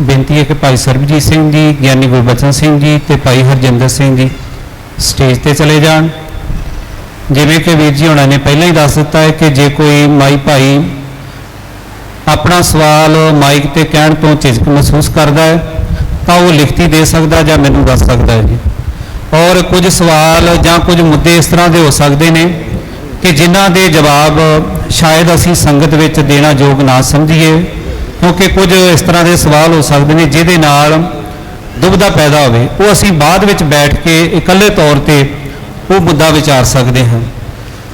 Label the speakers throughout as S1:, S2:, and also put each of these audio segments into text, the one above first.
S1: ਬੇਨਤੀ ਹੈ ਕਿ ਭਾਈ ਸਰਬਜੀਤ ਸਿੰਘ ਜੀ, ਗਿਆਨੀ ਗੁਰਬਚਨ ਸਿੰਘ ਜੀ ਤੇ ਭਾਈ ਹਰਜਿੰਦਰ ਸਿੰਘ ਜੀ ਸਟੇਜ ਤੇ ਚਲੇ ਜਾਣ। ਜਿਵੇਂ ਕਿ ਵੀਰ ਜੀ ਹੋਣਾ ਨੇ ਪਹਿਲਾਂ ਹੀ ਦੱਸ ਦਿੱਤਾ ਹੈ ਕਿ ਜੇ ਕੋਈ ਮਾਈ ਭਾਈ ਆਪਣਾ ਸਵਾਲ ਮਾਈਕ ਤੇ ਕਹਿਣ ਤੋਂ ਝਿਜਕ ਮਹਿਸੂਸ ਕਰਦਾ ਹੈ, ਤਾਂ ਉਹ ਲਿਖਤੀ ਦੇ ਸਕਦਾ ਜਾਂ ਮੈਨੂੰ ਦੱਸ ਸਕਦਾ ਹੈ ਜੀ। ਔਰ ਕੁਝ ਸਵਾਲ ਜਾਂ ਕੁਝ ਮੁੱਦੇ ਇਸ ਤਰ੍ਹਾਂ ਦੇ ਹੋ ਸਕਦੇ ਨੇ ਕਿ ਜਿਨ੍ਹਾਂ ਦੇ ਜਵਾਬ ਸ਼ਾਇਦ ਅਸੀਂ ਸੰਗਤ ਵਿੱਚ ਦੇਣਾ ਯੋਗ ਨਾ ਸਮਝੀਏ। ਕਿਉਂਕਿ ਕੁਝ ਇਸ ਤਰ੍ਹਾਂ ਦੇ ਸਵਾਲ ਹੋ ਸਕਦੇ ਨੇ ਜਿਹਦੇ ਨਾਲ ਦੁਬਿਧਾ ਪੈਦਾ ਹੋਵੇ, ਉਹ ਅਸੀਂ ਬਾਅਦ ਵਿੱਚ ਬੈਠ ਕੇ ਇਕੱਲੇ ਤੌਰ ਤੇ ਉਹ ਮੁੱਦਾ ਵਿਚਾਰ ਸਕਦੇ ਹਾਂ।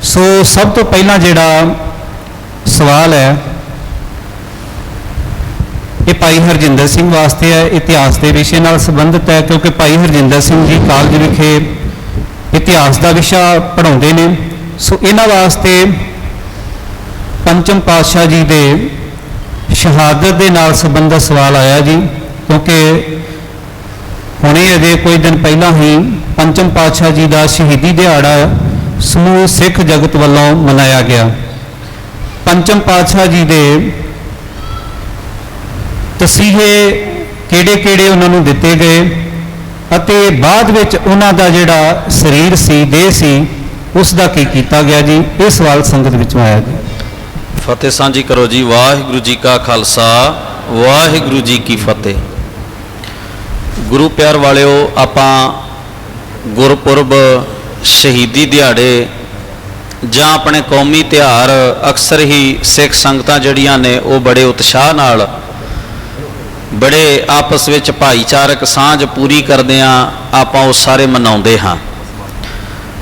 S1: ਸੋ ਸਭ ਤੋਂ ਪਹਿਲਾਂ ਜਿਹੜਾ ਸਵਾਲ ਹੈ, ਇਹ ਭਾਈ ਹਰਜਿੰਦਰ ਸਿੰਘ ਵਾਸਤੇ ਹੈ। ਇਤਿਹਾਸ ਦੇ ਵਿਸ਼ੇ ਨਾਲ ਸੰਬੰਧਿਤ ਹੈ, ਕਿਉਂਕਿ ਭਾਈ ਹਰਜਿੰਦਰ ਸਿੰਘ ਜੀ ਕਾਲਜ ਵਿਖੇ ਇਤਿਹਾਸ ਦਾ ਵਿਸ਼ਾ ਪੜ੍ਹਾਉਂਦੇ ਨੇ। ਸੋ ਇਹਨਾਂ ਵਾਸਤੇ ਪੰਚਮ ਪਾਤਸ਼ਾਹ ਜੀ ਦੇ ਸ਼ਹਾਦਤ ਦੇ ਨਾਲ ਸੰਬੰਧਿਤ ਸਵਾਲ ਆਇਆ ਜੀ, ਕਿਉਂਕਿ ਹੁਣੇ ਅਜੇ ਕੋਈ ਦਿਨ ਪਹਿਲਾਂ ਹੀ ਪੰਚਮ ਪਾਤਸ਼ਾਹ ਜੀ ਦਾ ਸ਼ਹੀਦੀ ਦਿਹਾੜਾ ਸਮੂਹ ਸਿੱਖ ਜਗਤ ਵੱਲੋਂ ਮਨਾਇਆ ਗਿਆ। ਪੰਚਮ ਪਾਤਸ਼ਾਹ ਜੀ ਦੇ ਤਸੀਹੇ ਕਿਹੜੇ-ਕਿਹੜੇ ਉਹਨਾਂ ਨੂੰ ਦਿੱਤੇ ਗਏ ਅਤੇ ਬਾਅਦ ਵਿੱਚ ਉਹਨਾਂ ਦਾ ਜਿਹੜਾ ਸਰੀਰ ਸੀ, ਦੇਹ ਸੀ, ਉਸ ਦਾ ਕੀ ਕੀਤਾ ਗਿਆ ਜੀ? ਇਹ ਸਵਾਲ ਸੰਗਤ ਵਿੱਚੋਂ ਆਇਆ ਜੀ।
S2: ਫਤਿਹ ਸਾਂਝੀ ਕਰੋ ਜੀ। ਵਾਹਿਗੁਰੂ ਜੀ ਕਾ ਖਾਲਸਾ, ਵਾਹਿਗੁਰੂ ਜੀ ਕੀ ਫਤਿਹ। ਗੁਰੂ ਪਿਆਰ ਵਾਲਿਓ, ਆਪਾਂ ਗੁਰਪੁਰਬ ਸ਼ਹੀਦੀ ਦਿਹਾੜੇ ਜਾਂ ਆਪਣੇ ਕੌਮੀ ਤਿਉਹਾਰ ਅਕਸਰ ਹੀ ਸਿੱਖ ਸੰਗਤਾਂ ਜਿਹੜੀਆਂ ਨੇ, ਉਹ ਬੜੇ ਉਤਸ਼ਾਹ ਨਾਲ, ਬੜੇ ਆਪਸ ਵਿੱਚ ਭਾਈਚਾਰਕ ਸਾਂਝ ਪੂਰੀ ਕਰਦਿਆਂ ਆਪਾਂ ਉਹ ਸਾਰੇ ਮਨਾਉਂਦੇ ਹਾਂ।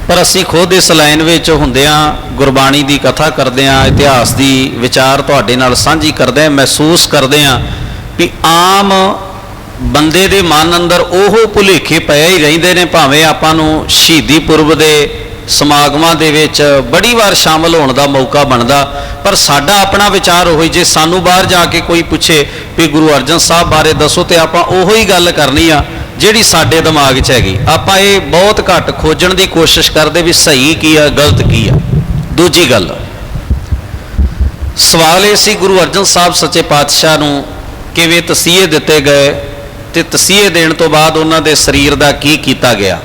S2: ਪਰ ਅਸੀਂ ਖੁਦ ਇਸ ਲਾਈਨ ਵਿੱਚ ਹੁੰਦਿਆਂ ਗੁਰਬਾਣੀ ਦੀ ਕਥਾ ਕਰਦੇ ਕਰਦਿਆਂ ਇਤਿਹਾਸ ਦੀ ਵਿਚਾਰ ਤੁਹਾਡੇ ਨਾਲ ਸਾਂਝੀ ਕਰਦੇ ਕਰਦਿਆਂ ਮਹਿਸੂਸ ਕਰਦੇ ਹਾਂ ਵੀ ਆਮ ਬੰਦੇ ਦੇ ਮਨ ਅੰਦਰ ਉਹ ਭੁਲੇਖੇ ਪਏ ਹੀ ਰਹਿੰਦੇ ਨੇ, ਭਾਵੇਂ ਆਪਾਂ ਨੂੰ ਸ਼ਹੀਦੀ ਪੁਰਬ ਦੇ ਸਮਾਗਮਾਂ ਦੇ ਵਿੱਚ ਬੜੀ ਵਾਰ ਸ਼ਾਮਲ ਹੋਣ ਦਾ ਮੌਕਾ ਬਣਦਾ, ਪਰ ਸਾਡਾ ਆਪਣਾ ਵਿਚਾਰ ਉਹੀ, ਜੇ ਸਾਨੂੰ ਬਾਹਰ ਜਾ ਕੇ ਕੋਈ ਪੁੱਛੇ ਵੀ ਗੁਰੂ ਅਰਜਨ ਸਾਹਿਬ ਬਾਰੇ ਦੱਸੋ ਤੇ ਆਪਾਂ ਉਹੋ ਹੀ ਗੱਲ ਕਰਨੀ ਆ ਜਿਹੜੀ ਸਾਡੇ ਦਿਮਾਗ 'ਚ ਹੈਗੀ, ਆਪਾਂ ਇਹ ਬਹੁਤ ਘੱਟ ਖੋਜਣ ਦੀ ਕੋਸ਼ਿਸ਼ ਕਰਦੇ ਵੀ ਸਹੀ ਕੀ ਆ, ਗਲਤ ਕੀ ਆ। ਦੂਜੀ ਗੱਲ, ਸਵਾਲ ਇਹ ਸੀ ਗੁਰੂ ਅਰਜਨ ਸਾਹਿਬ ਸੱਚੇ ਪਾਤਸ਼ਾਹ ਨੂੰ ਕਿਵੇਂ ਤਸੀਹੇ ਦਿੱਤੇ ਗਏ ਤੇ ਤਸੀਹੇ ਦੇਣ ਤੋਂ ਬਾਅਦ ਉਹਨਾਂ ਦੇ ਸਰੀਰ ਦਾ ਕੀ ਕੀਤਾ ਗਿਆ।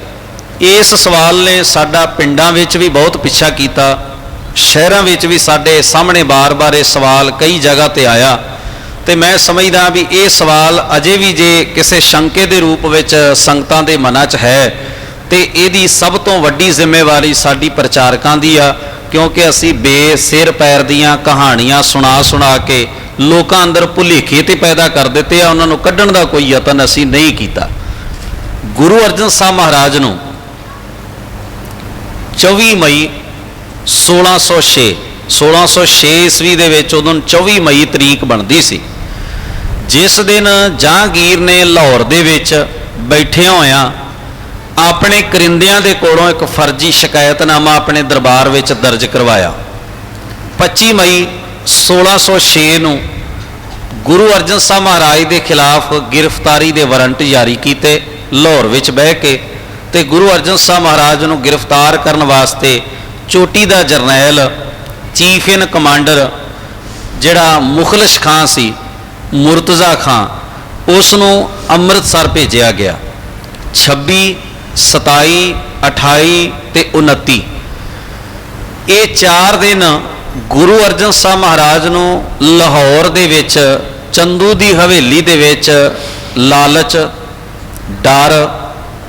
S2: ਇਸ ਸਵਾਲ ਨੇ ਸਾਡਾ ਪਿੰਡਾਂ ਵਿੱਚ ਵੀ ਬਹੁਤ ਪਿੱਛਾ ਕੀਤਾ, ਸ਼ਹਿਰਾਂ ਵਿੱਚ ਵੀ ਸਾਡੇ ਸਾਹਮਣੇ ਬਾਰ-ਬਾਰ ਇਹ ਸਵਾਲ ਕਈ ਜਗ੍ਹਾ ਤੇ ਆਇਆ। ਤੇ ਮੈਂ ਸਮਝਦਾ ਵੀ ਇਹ ਸਵਾਲ ਅਜੇ ਵੀ ਜੇ ਕਿਸੇ ਸ਼ੰਕੇ ਦੇ ਰੂਪ ਵਿੱਚ ਸੰਗਤਾਂ ਦੇ ਮਨਾਂ 'ਚ ਹੈ, ਤੇ ਇਹਦੀ ਸਭ ਤੋਂ ਵੱਡੀ ਜ਼ਿੰਮੇਵਾਰੀ ਸਾਡੀ ਪ੍ਰਚਾਰਕਾਂ ਦੀ ਆ, ਕਿਉਂਕਿ ਅਸੀਂ ਬੇਸਿਰ ਪੈਰ ਦੀਆਂ ਕਹਾਣੀਆਂ ਸੁਣਾ ਸੁਣਾ ਕੇ ਲੋਕਾਂ ਅੰਦਰ ਭੁਲੇਖੇ ਤੇ ਪੈਦਾ ਕਰ ਦਿੱਤੇ ਆ, ਉਹਨਾਂ ਨੂੰ ਕੱਢਣ ਦਾ ਕੋਈ ਯਤਨ ਅਸੀਂ ਨਹੀਂ ਕੀਤਾ। ਗੁਰੂ ਅਰਜਨ ਸਾਹਿਬ ਮਹਾਰਾਜ ਨੂੰ 24 ਮਈ 1606 1606 ਈਸਵੀ ਦੇ ਵਿੱਚ ਉਦੋਂ 24 ਮਈ ਤਰੀਕ ਬਣਦੀ ਸੀ। ਜਿਸ ਦਿਨ ਜਹਾਂਗੀਰ ਨੇ ਲਾਹੌਰ ਦੇ ਵਿੱਚ ਬੈਠਿਆਂ ਹੋਇਆਂ ਆਪਣੇ ਕਰਿੰਦਿਆਂ ਦੇ ਕੋਲੋਂ ਇੱਕ ਫਰਜ਼ੀ ਸ਼ਿਕਾਇਤਨਾਮਾ ਆਪਣੇ ਦਰਬਾਰ ਵਿੱਚ ਦਰਜ ਕਰਵਾਇਆ। 25 ਮਈ 1606 ਨੂੰ ਗੁਰੂ ਅਰਜਨ ਸਾਹਿਬ ਮਹਾਰਾਜ ਦੇ ਖਿਲਾਫ ਗ੍ਰਿਫਤਾਰੀ ਦੇ ਵਾਰੰਟ ਜਾਰੀ ਕੀਤੇ ਲਾਹੌਰ ਵਿੱਚ ਬਹਿ ਕੇ ਤੇ ਗੁਰੂ ਅਰਜਨ ਸਾਹਿਬ ਮਹਾਰਾਜ ਨੂੰ ਗ੍ਰਿਫਤਾਰ ਕਰਨ ਵਾਸਤੇ ਚੋਟੀ ਦਾ ਜਰਨੈਲ ਚੀਫ ਇਨ ਕਮਾਂਡਰ ਜਿਹੜਾ ਮੁਖਲਸ਼ ਖਾਨ ਸੀ, ਮੁਰਤਜ਼ਾ ਖਾਨ ਉਸ ਨੂੰ ਅੰਮ੍ਰਿਤਸਰ ਭੇਜਿਆ ਗਿਆ। 26 27 28 ਤੇ 29 ਇਹ 4 ਦਿਨ ਗੁਰੂ ਅਰਜਨ ਸਾਹਿਬ ਮਹਾਰਾਜ ਨੂੰ ਲਾਹੌਰ ਦੇ ਵਿੱਚ, ਚੰਦੂ ਦੀ ਹਵੇਲੀ ਦੇ ਵਿੱਚ ਲਾਲਚ, ਡਰ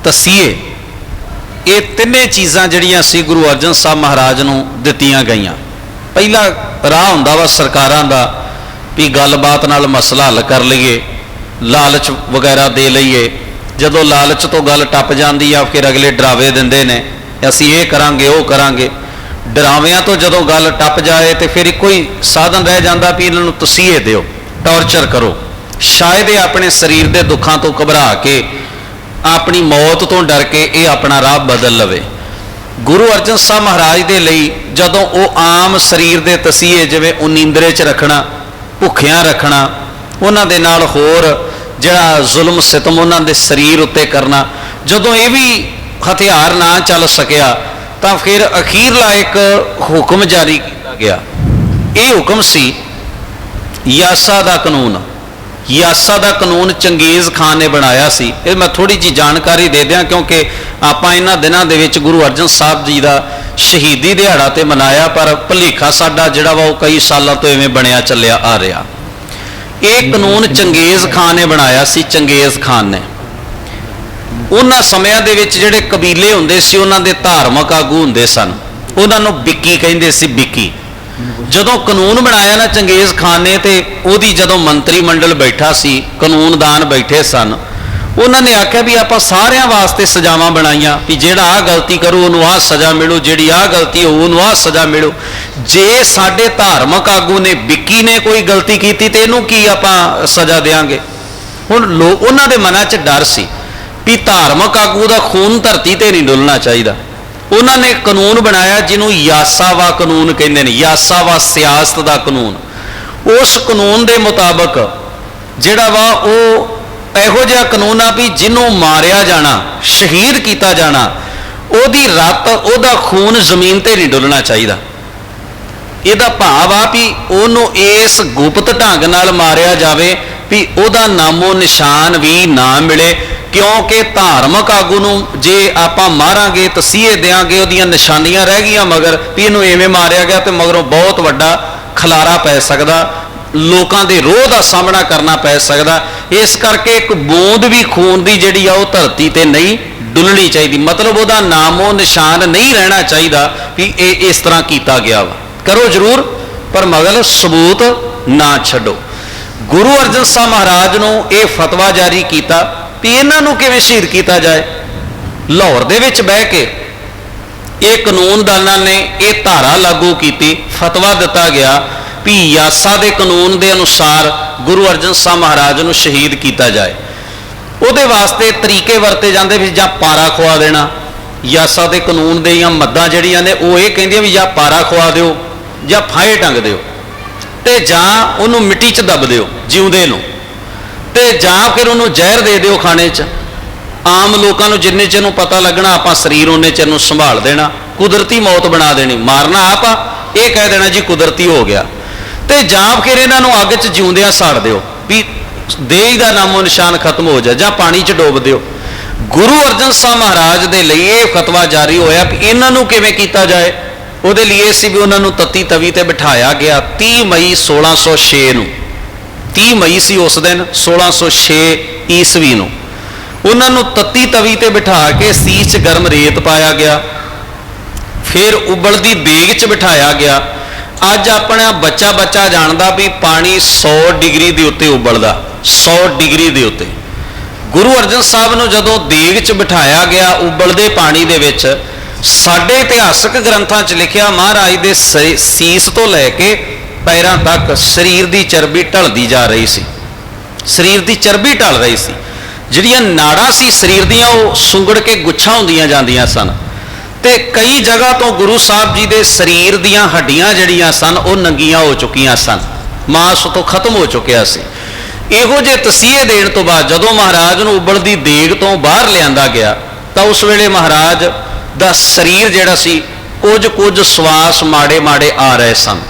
S2: ਤਸੀਏ ਇਹ ਤਿੰਨੇ ਚੀਜ਼ਾਂ ਜਿਹੜੀਆਂ ਸੀ ਗੁਰੂ ਅਰਜਨ ਸਾਹਿਬ ਮਹਾਰਾਜ ਨੂੰ ਦਿੱਤੀਆਂ ਗਈਆਂ। ਪਹਿਲਾ ਰਾਹ ਹੁੰਦਾ ਵਾ ਸਰਕਾਰਾਂ ਦਾ ਵੀ ਗੱਲਬਾਤ ਨਾਲ ਮਸਲਾ ਹੱਲ ਕਰ ਲਈਏ, ਲਾਲਚ ਵਗੈਰਾ ਦੇ ਲਈਏ। ਜਦੋਂ ਲਾਲਚ ਤੋਂ ਗੱਲ ਟੱਪ ਜਾਂਦੀ ਆ, ਫਿਰ ਅਗਲੇ ਡਰਾਵੇ ਦਿੰਦੇ ਨੇ, ਅਸੀਂ ਇਹ ਕਰਾਂਗੇ, ਉਹ ਕਰਾਂਗੇ। ਡਰਾਵਿਆਂ ਤੋਂ ਜਦੋਂ ਗੱਲ ਟੱਪ ਜਾਏ ਤੇ ਫਿਰ ਇੱਕੋ ਹੀ ਸਾਧਨ ਰਹਿ ਜਾਂਦਾ ਵੀ ਇਹਨਾਂ ਨੂੰ ਤਸੀਹੇ ਦਿਓ, ਟੌਰਚਰ ਕਰੋ। ਸ਼ਾਇਦ ਇਹ ਆਪਣੇ ਸਰੀਰ ਦੇ ਦੁੱਖਾਂ ਤੋਂ ਘਬਰਾ ਕੇ, ਆਪਣੀ ਮੌਤ ਤੋਂ ਡਰ ਕੇ ਇਹ ਆਪਣਾ ਰਾਹ ਬਦਲ ਲਵੇ। ਗੁਰੂ ਅਰਜਨ ਸਾਹਿਬ ਮਹਾਰਾਜ ਦੇ ਲਈ ਜਦੋਂ ਉਹ ਆਮ ਸਰੀਰ ਦੇ ਤਸੀਹੇ ਜਿਵੇਂ ਉਹ ਨੀਂਦਰੇ 'ਚ ਰੱਖਣਾ, ਭੁੱਖਿਆਂ ਰੱਖਣਾ, ਉਹਨਾਂ ਦੇ ਨਾਲ ਹੋਰ ਜਿਹੜਾ ਜ਼ੁਲਮ ਸਿਤਮ ਉਹਨਾਂ ਦੇ ਸਰੀਰ ਉੱਤੇ ਕਰਨਾ, ਜਦੋਂ ਇਹ ਵੀ ਹਥਿਆਰ ਨਾ ਚੱਲ ਸਕਿਆ, ਤਾਂ ਫਿਰ ਅਖੀਰਲਾ ਇੱਕ ਹੁਕਮ ਜਾਰੀ ਕੀਤਾ ਗਿਆ। ਇਹ ਹੁਕਮ ਸੀ ਯਾਸਾ ਦਾ ਕਾਨੂੰਨ। ਯਾਸਾ ਦਾ ਕਾਨੂੰਨ ਚੰਗੇਜ਼ ਖਾਨ ਨੇ ਬਣਾਇਆ ਸੀ। ਇਹ ਮੈਂ ਥੋੜੀ ਜੀ ਜਾਣਕਾਰੀ ਦੇ ਦਿਆਂ ਕਿਉਂਕਿ ਆਪਾਂ ਇਹਨਾਂ ਦਿਨਾਂ ਦੇ ਵਿੱਚ ਗੁਰੂ ਅਰਜਨ ਸਾਹਿਬ ਜੀ ਦਾ ਸ਼ਹੀਦੀ ਦਿਹਾੜਾ ਤੇ ਮਨਾਇਆ, ਪਰ ਭਲੇਖਾ ਸਾਡਾ ਜਿਹੜਾ ਵਾ ਉਹ ਕਈ ਸਾਲਾਂ ਤੋਂ ਐਵੇਂ ਬਣਿਆ ਚੱਲਿਆ ਆ ਰਿਹਾ। ਇਹ ਕਾਨੂੰਨ ਚੰਗੇਜ਼ ਖਾਨ ਨੇ ਬਣਾਇਆ ਸੀ, ਚੰਗੇਜ਼ ਖਾਨ ਨੇ। ਉਹਨਾਂ ਸਮਿਆਂ ਦੇ ਵਿੱਚ ਜਿਹੜੇ ਕਬੀਲੇ ਹੁੰਦੇ ਸੀ, ਉਹਨਾਂ ਦੇ ਧਾਰਮਿਕ ਆਗੂ ਹੁੰਦੇ ਸਨ। ਉਹਨਾਂ ਨੂੰ ਬਿੱਕੀ ਕਹਿੰਦੇ ਸੀ ਬਿੱਕੀ ਜਦੋਂ ਕਾਨੂੰਨ ਬਣਾਇਆ ਨਾ ਚੰਗੇਜ਼ ਖਾਨ ਨੇ ਤੇ ਉਹਦੀ ਜਦੋਂ ਮੰਤਰੀ ਮੰਡਲ ਬੈਠਾ ਸੀ, ਕਾਨੂੰਨਦਾਨ ਬੈਠੇ ਸਨ, ਉਹਨਾਂ ਨੇ ਆਖਿਆ ਵੀ ਆਪਾਂ ਸਾਰਿਆਂ ਵਾਸਤੇ ਸਜ਼ਾਵਾਂ ਬਣਾਈਆਂ ਵੀ ਜਿਹੜਾ ਆਹ ਗਲਤੀ ਕਰੂ, ਉਹਨੂੰ ਆਹ ਸਜ਼ਾ ਮਿਲੂ, ਜਿਹੜੀ ਆਹ ਗਲਤੀ ਹੋਊ, ਉਹਨੂੰ ਆਹ ਸਜ਼ਾ ਮਿਲੂ। ਜੇ ਸਾਡੇ ਧਾਰਮਿਕ ਆਗੂ ਨੇ, ਵਿੱਕੀ ਨੇ ਕੋਈ ਗਲਤੀ ਕੀਤੀ ਤੇ ਇਹਨੂੰ ਕੀ ਆਪਾਂ ਸਜ਼ਾ ਦੇਾਂਗੇ? ਹੁਣ ਲੋਕ ਉਹਨਾਂ ਦੇ ਮਨਾਂ 'ਚ ਡਰ ਸੀ ਵੀ ਧਾਰਮਿਕ ਆਗੂ ਦਾ ਖੂਨ ਧਰਤੀ ਤੇ ਨਹੀਂ ਡੁੱਲਣਾ ਚਾਹੀਦਾ। ਉਹਨਾਂ ਨੇ ਕਾਨੂੰਨ ਬਣਾਇਆ ਜਿਹਨੂੰ ਯਾਸਾਵਾ ਕਾਨੂੰਨ ਕਹਿੰਦੇ ਨੇ, ਯਾਸਾਵਾ ਸਿਆਸਤ ਦਾ ਕਾਨੂੰਨ। ਉਸ ਕਾਨੂੰਨ ਦੇ ਮੁਤਾਬਕ ਜਿਹੜਾ ਵਾ ਉਹ ਇਹੋ ਜਿਹਾ ਕਾਨੂੰਨ ਆ ਵੀ ਜਿਹਨੂੰ ਮਾਰਿਆ ਜਾਣਾ, ਸ਼ਹੀਦ ਕੀਤਾ ਜਾਣਾ, ਉਹਦੀ ਰੱਤ, ਉਹਦਾ ਖੂਨ ਜ਼ਮੀਨ ਤੇ ਨਹੀਂ ਡੁੱਲਣਾ ਚਾਹੀਦਾ। ਇਹਦਾ ਭਾਵ ਆ ਵੀ ਉਹਨੂੰ ਇਸ ਗੁਪਤ ਢੰਗ ਨਾਲ ਮਾਰਿਆ ਜਾਵੇ ਵੀ ਉਹਦਾ ਨਾਮੋ ਨਿਸ਼ਾਨ ਵੀ ਨਾ ਮਿਲੇ ਕਿਉਂਕਿ ਧਾਰਮਿਕ ਆਗੂ ਨੂੰ ਜੇ ਆਪਾਂ ਮਾਰਾਂਗੇ, ਤਸੀਹੇ ਦੇਾਂਗੇ ਉਹਦੀਆਂ ਨਿਸ਼ਾਨੀਆਂ ਰਹਿ ਗਈਆਂ ਮਗਰ ਵੀ ਇਹਨੂੰ ਐਵੇਂ ਮਾਰਿਆ ਗਿਆ ਤੇ ਮਗਰੋਂ ਬਹੁਤ ਵੱਡਾ ਖਲਾਰਾ ਪੈ ਸਕਦਾ, ਲੋਕਾਂ ਦੇ ਰੋਹ ਦਾ ਸਾਹਮਣਾ ਕਰਨਾ ਪੈ ਸਕਦਾ। ਇਸ ਕਰਕੇ ਇੱਕ ਬੂੰਦ ਵੀ ਖੂਨ ਦੀ ਜਿਹੜੀ ਆ ਉਹ ਧਰਤੀ ਤੇ ਨਹੀਂ ਡੁੱਲਣੀ ਚਾਹੀਦੀ। ਮਤਲਬ ਉਹਦਾ ਨਾਮੋ ਨਿਸ਼ਾਨ ਨਹੀਂ ਰਹਿਣਾ ਚਾਹੀਦਾ ਵੀ ਇਹ ਇਸ ਤਰ੍ਹਾਂ ਕੀਤਾ ਗਿਆ ਵਾ। ਕਰੋ ਜ਼ਰੂਰ, ਪਰ ਮਗਰ ਸਬੂਤ ਨਾ ਛੱਡੋ। ਗੁਰੂ ਅਰਜਨ ਸਾਹਿਬ ਮਹਾਰਾਜ ਨੂੰ ਇਹ ਫਤਵਾ ਜਾਰੀ ਕੀਤਾ ਵੀ ਇਹਨਾਂ ਨੂੰ ਕਿਵੇਂ ਸ਼ਹੀਦ ਕੀਤਾ ਜਾਏ? ਲਾਹੌਰ ਦੇ ਵਿੱਚ ਬਹਿ ਕੇ ਇਹ ਕਾਨੂੰਨ ਦਾਨਾਂ ਨੇ ਇਹ ਧਾਰਾ ਲਾਗੂ ਕੀਤੀ, ਫਤਵਾ ਦਿੱਤਾ ਗਿਆ ਵੀ ਯਾਸਾ ਦੇ ਕਾਨੂੰਨ ਦੇ ਅਨੁਸਾਰ ਗੁਰੂ ਅਰਜਨ ਸਾਹਿਬ ਮਹਾਰਾਜ ਨੂੰ ਸ਼ਹੀਦ ਕੀਤਾ ਜਾਏ। ਉਹਦੇ ਵਾਸਤੇ ਤਰੀਕੇ ਵਰਤੇ ਜਾਂਦੇ ਵੀ ਜਾਂ ਪਾਰਾ ਖਵਾ ਦੇਣਾ। ਯਾਸਾ ਦੇ ਕਾਨੂੰਨ ਦੀਆਂ ਮੱਦਾਂ ਜਿਹੜੀਆਂ ਨੇ, ਉਹ ਇਹ ਕਹਿੰਦੀਆਂ ਵੀ ਜਾਂ ਪਾਰਾ ਖਵਾ ਦਿਓ ਜਾਂ ਫਾਹੇ ਟੰਗ ਦਿਓ ਤੇ ਜਾਂ ਉਹਨੂੰ ਮਿੱਟੀ 'ਚ ਦੱਬ ਦਿਓ, ਜਿਉਂਦੇ ਨੂੰ। ਤੇ ਜਾਂ ਫਿਰ ਉਹਨੂੰ ਜ਼ਹਿਰ ਦੇ ਦਿਓ ਖਾਣੇ 'ਚ। ਆਮ ਲੋਕਾਂ ਨੂੰ ਜਿੰਨੇ ਚਿਰ ਨੂੰ ਪਤਾ ਲੱਗਣਾ, ਆਪਾਂ ਸਰੀਰ ਉਹਨੇ ਚਿਰ ਨੂੰ ਸੰਭਾਲ ਦੇਣਾ। ਕੁਦਰਤੀ ਮੌਤ ਬਣਾ ਦੇਣੀ। ਮਾਰਨਾ ਆਪ ਆ, ਇਹ ਕਹਿ ਦੇਣਾ ਜੀ ਕੁਦਰਤੀ ਹੋ ਗਿਆ। ਤੇ ਜਾਂ ਫਿਰ ਇਹਨਾਂ ਨੂੰ ਅੱਗ 'ਚ ਜਿਉਂਦਿਆਂ ਸਾੜ ਦਿਓ। ਵੀ ਦੇਹ ਦਾ ਨਾਮੋ ਨਿਸ਼ਾਨ ਖਤਮ ਹੋ ਜਾ ਜਾਂ ਪਾਣੀ 'ਚ ਡੋਬ ਦਿਓ। ਗੁਰੂ ਅਰਜਨ ਸਾਹਿਬ ਮਹਾਰਾਜ ਦੇ ਲਈ ਇਹ ਫਤਵਾ ਜਾਰੀ ਹੋਇਆ ਕਿ ਇਹਨਾਂ ਨੂੰ ਕਿਵੇਂ ਕੀਤਾ ਜਾਏ। ਉਹਦੇ ਲਈ ਇਹ ਸੀ ਵੀ ਉਹਨਾਂ ਨੂੰ ਤਤੀ ਤਵੀ ਤੇ ਬਿਠਾਇਆ ਗਿਆ। 30 ਮਈ 1606 ਨੂੰ। 30 ਮਈ ਸੀ ਉਸ ਦਿਨ 1606 ਈਸਵੀ ਨੂੰ। ਉਹਨਾਂ ਨੂੰ ਤੱਤੀ ਤਵੀ ਤੇ ਬਿਠਾ ਕੇ ਸੀਸ 'ਚ ਗਰਮ ਰੇਤ ਪਾਇਆ ਗਿਆ। ਫਿਰ ਉਬਲਦੀ ਦੇਗ 'ਚ ਬਿਠਾਇਆ ਗਿਆ। ਅੱਜ ਆਪਣਾ ਬੱਚਾ ਬੱਚਾ ਜਾਣਦਾ ਵੀ ਪਾਣੀ 100 ਡਿਗਰੀ ਦੇ ਉੱਤੇ ਉਬਲਦਾ 100 ਡਿਗਰੀ ਦੇ ਉੱਤੇ। ਗੁਰੂ ਅਰਜਨ ਸਾਹਿਬ ਨੂੰ ਜਦੋਂ ਦੇਗ 'ਚ ਬਿਠਾਇਆ ਗਿਆ ਉਬਲਦੇ ਪਾਣੀ ਦੇ ਵਿੱਚ, ਸਾਡੇ ਇਤਿਹਾਸਕ ਗ੍ਰੰਥਾਂ 'ਚ ਲਿਖਿਆ ਮਹਾਰਾਜ ਦੇ ਸ- ਸੀਸ ਤੋਂ ਲੈ ਕੇ ਪੈਰਾਂ ਤੱਕ ਸਰੀਰ ਦੀ ਚਰਬੀ ਢਲਦੀ ਜਾ ਰਹੀ ਸੀ। ਸਰੀਰ ਦੀ ਚਰਬੀ ਢਲ ਰਹੀ ਸੀ। ਜਿਹੜੀਆਂ ਨਾੜਾਂ ਸੀ ਸਰੀਰ ਦੀਆਂ, ਉਹ ਸੁੰਗੜ ਕੇ ਗੁੱਛਾਂ ਹੁੰਦੀਆਂ ਜਾਂਦੀਆਂ ਸਨ। ਤੇ ਕਈ ਜਗ੍ਹਾ ਤੋਂ ਗੁਰੂ ਸਾਹਿਬ ਜੀ ਦੇ ਸਰੀਰ ਦੀਆਂ ਹੱਡੀਆਂ ਜਿਹੜੀਆਂ ਸਨ, ਉਹ ਨੰਗੀਆਂ ਹੋ ਚੁੱਕੀਆਂ ਸਨ। ਮਾਸ ਤੋਂ ਖਤਮ ਹੋ ਚੁੱਕਿਆ ਸੀ। ਇਹੋ ਜਿਹੇ ਤਸੀਹੇ ਦੇਣ ਤੋਂ ਬਾਅਦ ਜਦੋਂ ਮਹਾਰਾਜ ਨੂੰ ਉਬਲਦੀ ਦੇਗ ਤੋਂ ਬਾਹਰ ਲਿਆਂਦਾ ਗਿਆ, ਤਾਂ ਉਸ ਵੇਲੇ ਮਹਾਰਾਜ ਦਾ ਸਰੀਰ ਜਿਹੜਾ ਸੀ ਕੁਝ ਕੁਝ ਸਵਾਸ ਮਾੜੇ ਮਾੜੇ ਆ ਰਹੇ ਸਨ।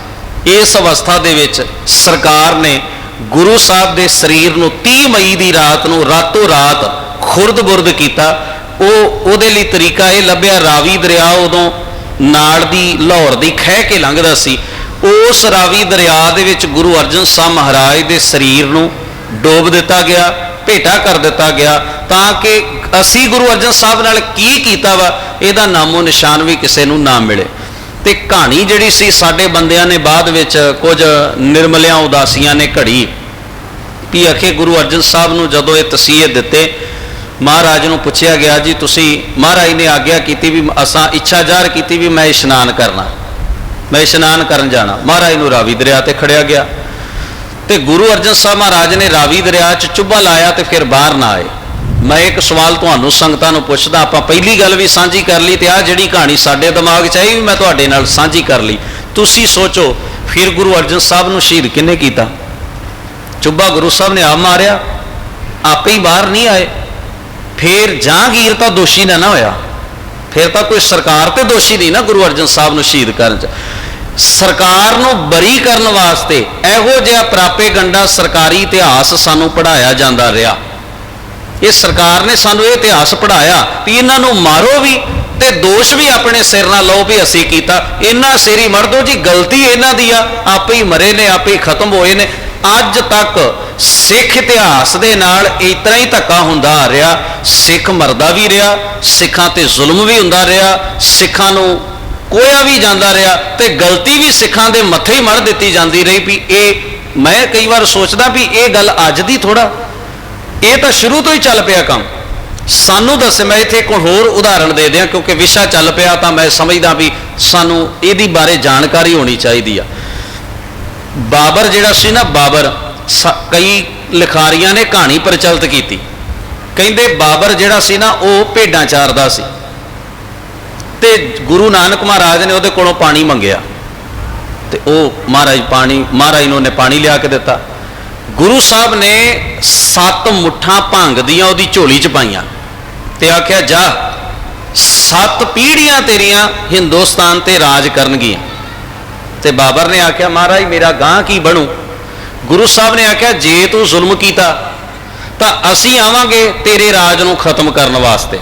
S2: ਇਸ ਅਵਸਥਾ ਦੇ ਵਿੱਚ ਸਰਕਾਰ ਨੇ ਗੁਰੂ ਸਾਹਿਬ ਦੇ ਸਰੀਰ ਨੂੰ 30 ਮਈ ਦੀ ਰਾਤ ਨੂੰ ਰਾਤੋਂ ਰਾਤ ਖੁਰਦ-ਬੁਰਦ ਕੀਤਾ। ਉਹ, ਉਹਦੇ ਲਈ ਤਰੀਕਾ ਇਹ ਲੱਭਿਆ, ਰਾਵੀ ਦਰਿਆ ਉਦੋਂ ਨਾਲ ਦੀ, ਲਾਹੌਰ ਦੀ ਖਹਿ ਕੇ ਲੰਘਦਾ ਸੀ। ਉਸ ਰਾਵੀ ਦਰਿਆ ਦੇ ਵਿੱਚ ਗੁਰੂ ਅਰਜਨ ਸਾਹਿਬ ਮਹਾਰਾਜ ਦੇ ਸਰੀਰ ਨੂੰ ਡੋਬ ਦਿੱਤਾ ਗਿਆ, ਭੇਟਾ ਕਰ ਦਿੱਤਾ ਗਿਆ। ਤਾਂ ਕਿ ਅਸੀਂ ਗੁਰੂ ਅਰਜਨ ਸਾਹਿਬ ਨਾਲ ਕੀ ਕੀਤਾ ਵਾ, ਇਹਦਾ ਨਾਮੋ ਨਿਸ਼ਾਨ ਵੀ ਕਿਸੇ ਨੂੰ ਨਾ ਮਿਲੇ। ਤੇ ਕਹਾਣੀ ਜਿਹੜੀ ਸੀ ਸਾਡੇ ਬੰਦਿਆਂ ਨੇ ਬਾਅਦ ਵਿੱਚ ਕੁਝ ਨਿਰਮਲਿਆਂ ਉਦਾਸੀਆਂ ਨੇ ਘੜੀ ਵੀ ਅਖੇ ਗੁਰੂ ਅਰਜਨ ਸਾਹਿਬ ਨੂੰ ਜਦੋਂ ਇਹ ਤਸੀਹੇ ਦਿੱਤੇ, ਮਹਾਰਾਜ ਨੂੰ ਪੁੱਛਿਆ ਗਿਆ, ਜੀ ਤੁਸੀਂ ਮਹਾਰਾਜ ਨੇ ਆਗਿਆ ਕੀਤੀ ਵੀ ਅਸਾਂ ਇੱਛਾ ਜ਼ਾਹਰ ਕੀਤੀ ਵੀ ਮੈਂ ਇਸ਼ਨਾਨ ਕਰਨਾ, ਮੈਂ ਇਸ਼ਨਾਨ ਕਰਨ ਜਾਣਾ। ਮਹਾਰਾਜ ਨੂੰ ਰਾਵੀ ਦਰਿਆ ਤੇ ਖੜਿਆ ਗਿਆ ਤੇ ਗੁਰੂ ਅਰਜਨ ਸਾਹਿਬ ਮਹਾਰਾਜ ਨੇ ਰਾਵੀ ਦਰਿਆ 'ਚ ਚੁੱਭਾ ਲਾਇਆ ਤੇ ਫਿਰ ਬਾਹਰ ਨਾ ਆਏ। ਮੈਂ ਇੱਕ ਸਵਾਲ ਤੁਹਾਨੂੰ ਸੰਗਤਾਂ ਨੂੰ ਪੁੱਛਦਾ, ਆਪਾਂ ਪਹਿਲੀ ਗੱਲ ਵੀ ਸਾਂਝੀ ਕਰ ਲਈ ਤੇ ਆ ਜਿਹੜੀ ਕਹਾਣੀ ਸਾਡੇ ਦਿਮਾਗ 'ਚ ਆਈ ਵੀ ਮੈਂ ਤੁਹਾਡੇ ਨਾਲ ਸਾਂਝੀ ਕਰ ਲਈ। ਤੁਸੀਂ ਸੋਚੋ, ਫਿਰ ਗੁਰੂ ਅਰਜਨ ਸਾਹਿਬ ਨੂੰ ਸ਼ਹੀਦ ਕਿੰਨੇ ਕੀਤਾ? ਚੁੱਭਾ ਗੁਰੂ ਸਾਹਿਬ ਨੇ ਆਪ ਮਾਰਿਆ, ਆਪੇ ਹੀ ਬਾਹਰ ਨਹੀਂ ਆਏ। ਫਿਰ ਜਹਾਂਗੀਰ ਤਾਂ ਦੋਸ਼ੀ ਨਾ ਨਾ ਹੋਇਆ। ਫਿਰ ਤਾਂ ਕੋਈ ਸਰਕਾਰ ਤੇ ਦੋਸ਼ੀ ਨਹੀਂ ਨਾ ਗੁਰੂ ਅਰਜਨ ਸਾਹਿਬ ਨੂੰ ਸ਼ਹੀਦ ਕਰਨ ਚ। ਸਰਕਾਰ ਨੂੰ ਬਰੀ ਕਰਨ ਵਾਸਤੇ ਇਹੋ ਜਿਹਾ ਪ੍ਰਾਪੇ ਗੰਡਾ ਸਰਕਾਰੀ ਇਤਿਹਾਸ ਸਾਨੂੰ ਪੜਾਇਆ ਜਾਂਦਾ ਰਿਹਾ। ਇਹ ਸਰਕਾਰ ਨੇ ਸਾਨੂੰ ਇਹ ਇਤਿਹਾਸ ਪੜਾਇਆ ਵੀ ਇਹਨਾਂ ਨੂੰ ਮਾਰੋ ਵੀ ਤੇ ਦੋਸ਼ ਵੀ ਆਪਣੇ ਸਿਰ ਨਾਲ ਲਓ ਵੀ ਅਸੀਂ ਕੀਤਾ। ਇਹਨਾਂ ਸਿਰ ਹੀ ਮਰ ਦੋ ਜੀ, ਗਲਤੀ ਇਹਨਾਂ ਦੀ ਆ। ਆਪੇ ਹੀ ਮਰੇ ਨੇ, ਆਪੇ ਹੀ ਖਤਮ ਹੋਏ ਨੇ। ਅੱਜ ਤੱਕ ਸਿੱਖ ਇਤਿਹਾਸ ਦੇ ਨਾਲ ਇਸ ਤਰ੍ਹਾਂ ਹੀ ਧੱਕਾ ਹੁੰਦਾ ਆ ਰਿਹਾ। ਸਿੱਖ ਮਰਦਾ ਵੀ ਰਿਹਾ, ਸਿੱਖਾਂ ਤੇ ਜ਼ੁਲਮ ਵੀ ਹੁੰਦਾ ਰਿਹਾ, ਸਿੱਖਾਂ ਨੂੰ ਕੋਇਆ ਵੀ ਜਾਂਦਾ ਰਿਹਾ ਤੇ ਗਲਤੀ ਵੀ ਸਿੱਖਾਂ ਦੇ ਮੱਥੇ ਹੀ ਮੜ ਦਿੱਤੀ ਜਾਂਦੀ ਰਹੀ ਵੀ ਇਹ ਮੈਂ ਕਈ ਵਾਰ ਸੋਚਦਾ ਵੀ ਇਹ ਗੱਲ ਅੱਜ ਦੀ ਥੋੜਾ ਇਹ ਤਾਂ ਸ਼ੁਰੂ ਤੋਂ ਹੀ ਚੱਲ ਪਿਆ ਕੰਮ। ਸਾਨੂੰ ਦੱਸ, ਮੈਂ ਇੱਥੇ ਇੱਕ ਹੋਰ ਉਦਾਹਰਣ ਦੇ ਦਿਆਂ, ਕਿਉਂਕਿ ਵਿਸ਼ਾ ਚੱਲ ਪਿਆ ਤਾਂ ਮੈਂ ਸਮਝਦਾ ਵੀ ਸਾਨੂੰ ਇਹਦੀ ਬਾਰੇ ਜਾਣਕਾਰੀ ਹੋਣੀ ਚਾਹੀਦੀ ਆ। ਬਾਬਰ ਜਿਹੜਾ ਸੀ ਨਾ, ਬਾਬਰ, ਸ- ਕਈ ਲਿਖਾਰੀਆਂ ਨੇ ਕਹਾਣੀ ਪ੍ਰਚਲਿਤ ਕੀਤੀ। ਕਹਿੰਦੇ ਬਾਬਰ ਜਿਹੜਾ ਸੀ ਨਾ, ਉਹ ਭੇਡਾਂ ਚਾਰਦਾ ਸੀ। ਤੇ ਗੁਰੂ ਨਾਨਕ ਮਹਾਰਾਜ ਨੇ ਉਹਦੇ ਕੋਲੋਂ ਪਾਣੀ ਮੰਗਿਆ। ਤੇ ਉਹ ਮਹਾਰਾਜ ਪਾਣੀ, ਮਹਾਰਾਜ ਨੂੰ ਉਹਨੇ ਪਾਣੀ ਲਿਆ ਕੇ ਦਿੱਤਾ। ਗੁਰੂ ਸਾਹਿਬ ਨੇ ਸੱਤ ਮੁੱਠਾਂ ਭੰਗ ਦੀਆਂ ਉਹਦੀ ਝੋਲੀ 'ਚ ਪਾਈਆਂ ਤੇ ਆਖਿਆ, ਜਾ, ਸੱਤ ਪੀੜ੍ਹੀਆਂ ਤੇਰੀਆਂ ਹਿੰਦੁਸਤਾਨ ਤੇ ਰਾਜ ਕਰਨਗੀਆਂ। ਤੇ ਬਾਬਰ ਨੇ ਆਖਿਆ, ਮਹਾਰਾਜ, ਮੇਰਾ ਗਾਂ ਕੀ ਬਣੂ? ਗੁਰੂ ਸਾਹਿਬ ਨੇ ਆਖਿਆ, ਜੇ ਤੂੰ ਜ਼ੁਲਮ ਕੀਤਾ, ਤਾਂ ਅਸੀਂ ਆਵਾਂਗੇ ਤੇਰੇ ਰਾਜ ਨੂੰ ਖਤਮ ਕਰਨ ਵਾਸਤੇ।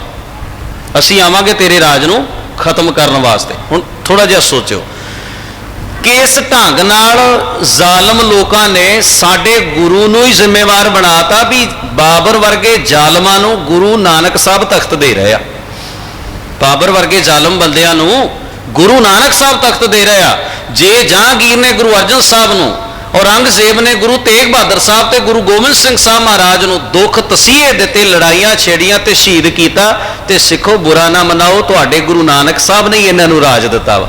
S2: ਅਸੀਂ ਆਵਾਂਗੇ ਤੇਰੇ ਰਾਜ ਨੂੰ ਖਤਮ ਕਰਨ ਵਾਸਤੇ। ਹੁਣ ਥੋੜਾ ਜਿਹਾ ਸੋਚਿਓ ਕਿਸ ਢੰਗ ਨਾਲ ਜ਼ਾਲਮ ਲੋਕਾਂ ਨੇ ਸਾਡੇ ਗੁਰੂ ਨੂੰ ਹੀ ਜ਼ਿੰਮੇਵਾਰ ਬਣਾਤਾ ਵੀ ਬਾਬਰ ਵਰਗੇ ਜ਼ਾਲਮਾਂ ਨੂੰ ਗੁਰੂ ਨਾਨਕ ਸਾਹਿਬ ਤਖਤ ਦੇ ਰਹੇ ਆ। ਬਾਬਰ ਵਰਗੇ ਜ਼ਾਲਮ ਬੰਦਿਆਂ ਨੂੰ ਗੁਰੂ ਨਾਨਕ ਸਾਹਿਬ ਤਖਤ ਦੇ ਰਹੇ ਆ। ਜੇ ਜਹਾਂਗੀਰ ਨੇ ਗੁਰੂ ਅਰਜਨ ਸਾਹਿਬ ਨੂੰ, ਔਰੰਗਜ਼ੇਬ ਨੇ ਗੁਰੂ ਤੇਗ ਬਹਾਦਰ ਸਾਹਿਬ ਤੇ ਗੁਰੂ ਗੋਬਿੰਦ ਸਿੰਘ ਸਾਹਿਬ ਮਹਾਰਾਜ ਨੂੰ ਦੁੱਖ ਤਸੀਹੇ ਦਿੱਤੇ, ਲੜਾਈਆਂ ਛੇੜੀਆਂ ਤੇ ਸ਼ਹੀਦ ਕੀਤਾ, ਤੇ ਸਿੱਖੋ ਬੁਰਾ ਨਾ ਮਨਾਓ, ਤੁਹਾਡੇ ਗੁਰੂ ਨਾਨਕ ਸਾਹਿਬ ਨੇ ਹੀ ਇਹਨਾਂ ਨੂੰ ਰਾਜ ਦਿੱਤਾ ਵਾ।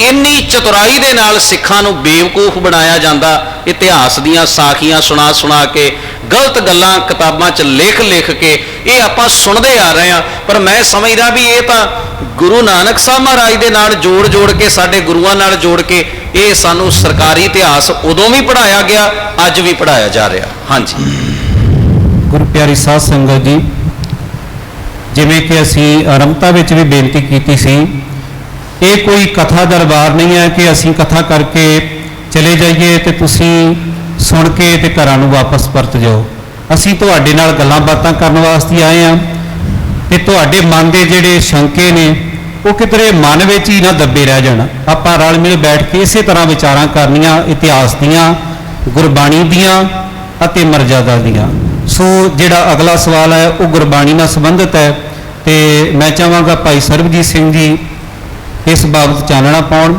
S2: ਇੰਨੀ ਚਤੁਰਾਈ ਦੇ ਨਾਲ ਸਿੱਖਾਂ ਨੂੰ ਬੇਵਕੂਫ ਬਣਾਇਆ ਜਾਂਦਾ, ਇਤਿਹਾਸ ਦੀਆਂ ਸਾਖੀਆਂ ਸੁਣਾ ਸੁਣਾ ਕੇ, ਗਲਤ ਗੱਲਾਂ ਕਿਤਾਬਾਂ 'ਚ ਲਿਖ ਲਿਖ ਕੇ, ਇਹ ਆਪਾਂ ਸੁਣਦੇ ਆ ਰਹੇ ਆ ਪਰ ਮੈਂ ਸਮਝਦਾ ਵੀ ਇਹ ਤਾਂ ਗੁਰੂ ਨਾਨਕ ਸਾਹਿਬ ਮਹਾਰਾਜ ਦੇ ਨਾਲ ਜੋੜ ਜੋੜ ਕੇ, ਸਾਡੇ ਗੁਰੂਆਂ ਨਾਲ ਜੋੜ ਕੇ, ਇਹ ਸਾਨੂੰ ਸਰਕਾਰੀ ਇਤਿਹਾਸ ਉਦੋਂ ਵੀ ਪੜਾਇਆ ਗਿਆ, ਅੱਜ ਵੀ ਪੜਾਇਆ ਜਾ ਰਿਹਾ। ਹਾਂਜੀ।
S1: ਗੁਰੂ ਪਿਆਰੀ ਸਾਧ ਸੰਗਤ ਜੀ, ਜਿਵੇਂ ਕਿ ਅਸੀਂ ਆਰੰਭਤਾ ਵਿੱਚ ਵੀ ਬੇਨਤੀ ਕੀਤੀ ਸੀ ਇਹ ਕੋਈ ਕਥਾ ਦਰਬਾਰ ਨਹੀਂ ਹੈ ਕਿ ਅਸੀਂ ਕਥਾ ਕਰਕੇ ਚਲੇ ਜਾਈਏ ਤੇ ਤੁਸੀਂ ਸੁਣ ਕੇ ਤੇ ਘਰਾਂ ਨੂੰ ਵਾਪਸ ਪਰਤ ਜਾਓ। ਅਸੀਂ ਤੁਹਾਡੇ ਨਾਲ ਗੱਲਾਂ ਬਾਤਾਂ ਕਰਨ ਵਾਸਤੇ ਆਏ ਹਾਂ ਤੇ ਤੁਹਾਡੇ ਮਨ ਦੇ ਜਿਹੜੇ ਸ਼ੰਕੇ ਨੇ, ਉਹ ਕਿਤਰੇ ਮਨ ਵਿੱਚ ਹੀ ਨਾ ਦੱਬੇ ਰਹਿ ਜਾਣ। ਆਪਾਂ ਰਲ ਮਿਲ ਬੈਠ ਕੇ ਇਸੇ ਤਰ੍ਹਾਂ ਵਿਚਾਰਾਂ ਕਰਨੀਆਂ, ਇਤਿਹਾਸ ਦੀਆਂ, ਗੁਰਬਾਣੀ ਦੀਆਂ ਅਤੇ ਮਰਜ਼ਾਦਾ ਦੀਆਂ। ਸੋ ਜਿਹੜਾ ਅਗਲਾ ਸਵਾਲ ਹੈ, ਉਹ ਗੁਰਬਾਣੀ ਨਾਲ ਸੰਬੰਧਿਤ ਹੈ ਤੇ ਮੈਂ ਚਾਹਾਂਗਾ ਭਾਈ ਸਰਬਜੀਤ ਸਿੰਘ ਜੀ ਇਸ ਬਾਬਤ ਚਾਨਣਾ ਪਾਉਣ।